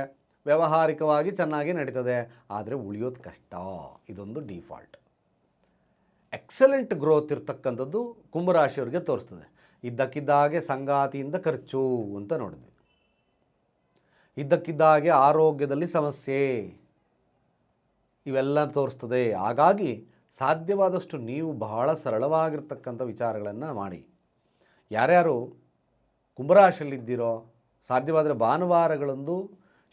ವ್ಯಾವಹಾರಿಕವಾಗಿ ಚೆನ್ನಾಗಿ ನಡೀತದೆ. ಆದರೆ ಉಳಿಯೋದು ಕಷ್ಟ. ಇದೊಂದು ಡಿಫಾಲ್ಟ್ ಎಕ್ಸಲೆಂಟ್ ಗ್ರೋತ್ ಇರ್ತಕ್ಕಂಥದ್ದು ಕುಂಭರಾಶಿಯವರಿಗೆ ತೋರಿಸ್ತದೆ. ಇದ್ದಕ್ಕಿದ್ದಾಗೆ ಸಂಗಾತಿಯಿಂದ ಖರ್ಚು ಅಂತ ನೋಡಿದ್ವಿ. ಇದ್ದಕ್ಕಿದ್ದಾಗೆ ಆರೋಗ್ಯದಲ್ಲಿ ಸಮಸ್ಯೆ. ಇವೆಲ್ಲ ತೋರಿಸ್ತದೆ. ಹಾಗಾಗಿ ಸಾಧ್ಯವಾದಷ್ಟು ನೀವು ಬಹಳ ಸರಳವಾಗಿರ್ತಕ್ಕಂಥ ವಿಚಾರಗಳನ್ನು ಮಾಡಿ. ಯಾರ್ಯಾರು ಕುಂಭರಾಶಿಯಲ್ಲಿದ್ದೀರೋ, ಸಾಧ್ಯವಾದರೆ ಭಾನುವಾರಗಳಂದು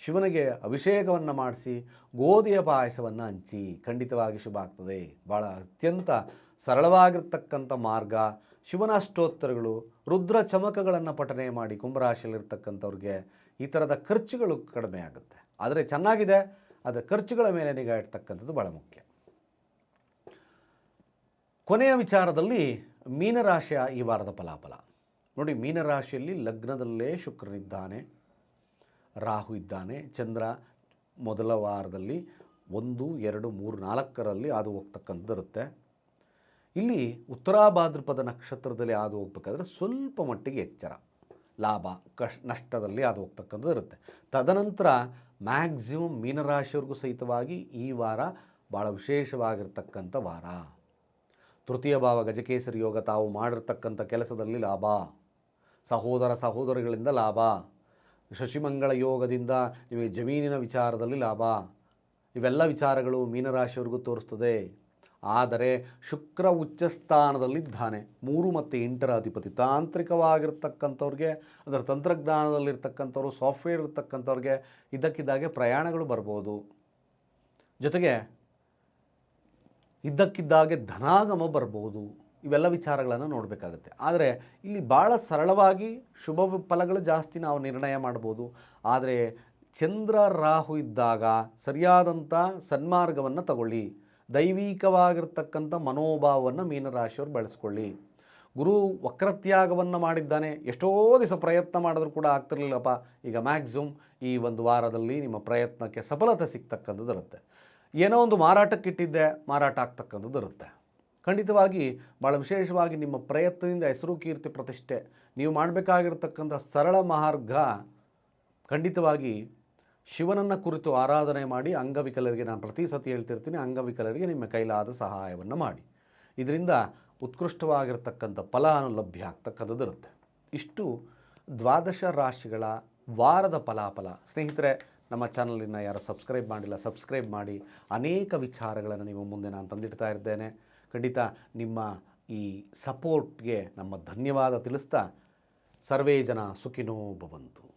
ಶಿವನಿಗೆ ಅಭಿಷೇಕವನ್ನು ಮಾಡಿಸಿ, ಗೋಧಿಯ ಪಾಯಸವನ್ನು ಹಂಚಿ, ಖಂಡಿತವಾಗಿ ಶುಭ ಆಗ್ತದೆ. ಭಾಳ ಅತ್ಯಂತ ಸರಳವಾಗಿರ್ತಕ್ಕಂಥ ಮಾರ್ಗ. ಶಿವನ ಅಷ್ಟೋತ್ತರಗಳು ರುದ್ರ ಚಮಕಗಳನ್ನು ಪಠನೆ ಮಾಡಿ ಕುಂಭರಾಶಿಯಲ್ಲಿರ್ತಕ್ಕಂಥವ್ರಿಗೆ ಈ ಥರದ ಖರ್ಚುಗಳು ಕಡಿಮೆ ಆಗುತ್ತೆ. ಆದರೆ ಚೆನ್ನಾಗಿದೆ, ಆದರೆ ಖರ್ಚುಗಳ ಮೇಲೆ ನಿಗಾ ಇಡ್ತಕ್ಕಂಥದ್ದು ಭಾಳ ಮುಖ್ಯ. ಕೊನೆಯ ವಿಚಾರದಲ್ಲಿ ಮೀನರಾಶಿಯ ಈ ವಾರದ ಫಲಾಫಲ. ನೋಡಿ, ಮೀನರಾಶಿಯಲ್ಲಿ ಲಗ್ನದಲ್ಲೇ ಶುಕ್ರನಿದ್ದಾನೆ. ರಾಹು ಇದ್ದಾನೆ. ಚಂದ್ರ ಮೊದಲ ವಾರದಲ್ಲಿ ಒಂದು, ಎರಡು, ಮೂರು, ನಾಲ್ಕರಲ್ಲಿ ಹಾದು ಹೋಗ್ತಕ್ಕಂಥದ್ದು ಇರುತ್ತೆ. ಇಲ್ಲಿ ಉತ್ತರಾಭಾದ್ರಪದ ನಕ್ಷತ್ರದಲ್ಲಿ ಹಾದು ಹೋಗ್ಬೇಕಾದ್ರೆ ಸ್ವಲ್ಪ ಮಟ್ಟಿಗೆ ಎಚ್ಚರ. ಲಾಭ ಕಷ್ ನಷ್ಟದಲ್ಲಿ ಅದು ಹೋಗ್ತಕ್ಕಂಥದ್ದು ಇರುತ್ತೆ. ತದನಂತರ ಮ್ಯಾಕ್ಸಿಮಮ್ ಮೀನರಾಶಿಯವ್ರಿಗೂ ಸಹಿತವಾಗಿ ಈ ವಾರ ಭಾಳ ವಿಶೇಷವಾಗಿರ್ತಕ್ಕಂಥ ವಾರ. ತೃತೀಯ ಭಾವ ಗಜಕೇಸರಿ ಯೋಗ ತಾವು ಮಾಡಿರ್ತಕ್ಕಂಥ ಕೆಲಸದಲ್ಲಿ ಲಾಭ. ಸಹೋದರ ಸಹೋದರಿಗಳಿಂದ ಲಾಭ. ಶಶಿಮಂಗಳ ಯೋಗದಿಂದ ನಿಮಗೆ ಜಮೀನಿನ ವಿಚಾರದಲ್ಲಿ ಲಾಭ. ಇವೆಲ್ಲ ವಿಚಾರಗಳು ಮೀನರಾಶಿಯವರಿಗೂ ತೋರಿಸ್ತದೆ. ಆದರೆ ಶುಕ್ರ ಉಚ್ಚ ಸ್ಥಾನದಲ್ಲಿದ್ದಾನೆ ಮೂರು ಮತ್ತು ಎಂಟರ ಅಧಿಪತಿ. ತಾಂತ್ರಿಕವಾಗಿರ್ತಕ್ಕಂಥವ್ರಿಗೆ, ಅದರ ತಂತ್ರಜ್ಞಾನದಲ್ಲಿರ್ತಕ್ಕಂಥವ್ರು ಸಾಫ್ಟ್ವೇರ್ ಇರ್ತಕ್ಕಂಥವ್ರಿಗೆ ಇದ್ದಕ್ಕಿದ್ದಾಗೆ ಪ್ರಯಾಣಗಳು ಬರ್ಬೋದು. ಜೊತೆಗೆ ಇದ್ದಕ್ಕಿದ್ದಾಗೆ ಧನಾಗಮ ಬರ್ಬೋದು. ಇವೆಲ್ಲ ವಿಚಾರಗಳನ್ನು ನೋಡಬೇಕಾಗುತ್ತೆ. ಆದರೆ ಇಲ್ಲಿ ಭಾಳ ಸರಳವಾಗಿ ಶುಭ ಫಲಗಳು ಜಾಸ್ತಿ ನಾವು ನಿರ್ಣಯ ಮಾಡ್ಬೋದು. ಆದರೆ ಚಂದ್ರ ರಾಹು ಇದ್ದಾಗ ಸರಿಯಾದಂಥ ಸನ್ಮಾರ್ಗವನ್ನು ತಗೊಳ್ಳಿ. ದೈವಿಕವಾಗಿರ್ತಕ್ಕಂಥ ಮನೋಭಾವವನ್ನು ಮೀನರಾಶಿಯವರು ಬೆಳೆಸ್ಕೊಳ್ಳಿ. ಗುರು ವಕ್ರತ್ಯಾಗವನ್ನು ಮಾಡಿದ್ದಾನೆ. ಎಷ್ಟೋ ದಿವಸ ಪ್ರಯತ್ನ ಮಾಡಿದ್ರು ಕೂಡ ಆಗ್ತಿರ್ಲಿಲ್ಲಪ್ಪ. ಈಗ ಮ್ಯಾಕ್ಸಿಮಮ್ ಈ ಒಂದು ವಾರದಲ್ಲಿ ನಿಮ್ಮ ಪ್ರಯತ್ನಕ್ಕೆ ಸಫಲತೆ ಸಿಗ್ತಕ್ಕಂಥದ್ದು ಇರುತ್ತೆ. ಏನೋ ಒಂದು ಮಾರಾಟಕ್ಕಿಟ್ಟಿದ್ದೆ, ಮಾರಾಟ ಆಗ್ತಕ್ಕಂಥದ್ದು ಇರುತ್ತೆ. ಖಂಡಿತವಾಗಿ ಭಾಳ ವಿಶೇಷವಾಗಿ ನಿಮ್ಮ ಪ್ರಯತ್ನದಿಂದ ಹೆಸರು ಕೀರ್ತಿ ಪ್ರತಿಷ್ಠೆ. ನೀವು ಮಾಡಬೇಕಾಗಿರ್ತಕ್ಕಂಥ ಸರಳ ಮಾರ್ಗ ಖಂಡಿತವಾಗಿ ಶಿವನನ್ನು ಕುರಿತು ಆರಾಧನೆ ಮಾಡಿ ಅಂಗವಿಕಲರಿಗೆ ನಾನು ಪ್ರತಿ ಸತಿ ಹೇಳ್ತಿರ್ತೀನಿ, ಅಂಗವಿಕಲರಿಗೆ ನಿಮ್ಮ ಕೈಲಾದ ಸಹಾಯವನ್ನು ಮಾಡಿ. ಇದರಿಂದ ಉತ್ಕೃಷ್ಟವಾಗಿರ್ತಕ್ಕಂಥ ಫಲ ಲಭ್ಯ ಆಗ್ತಕ್ಕಂಥದ್ದು ಇರುತ್ತೆ. ಇಷ್ಟು ದ್ವಾದಶ ರಾಶಿಗಳ ವಾರದ ಫಲಾಫಲ. ಸ್ನೇಹಿತರೆ, ನಮ್ಮ ಚಾನಲಿನ ಯಾರು ಸಬ್ಸ್ಕ್ರೈಬ್ ಮಾಡಿಲ್ಲ, ಸಬ್ಸ್ಕ್ರೈಬ್ ಮಾಡಿ. ಅನೇಕ ವಿಚಾರಗಳನ್ನು ನೀವು ಮುಂದೆ ನಾನು ತಂದಿಡ್ತಾ ಇದ್ದೇನೆ ಖಂಡಿತ ನಿಮ್ಮ ಈ ಸಪೋರ್ಟ್ಗೆ ನಮ್ಮ ಧನ್ಯವಾದ ತಿಳಿಸ್ತಾ ಸರ್ವೇ ಜನ ಸುಖಿನೋ ಭವಂತು.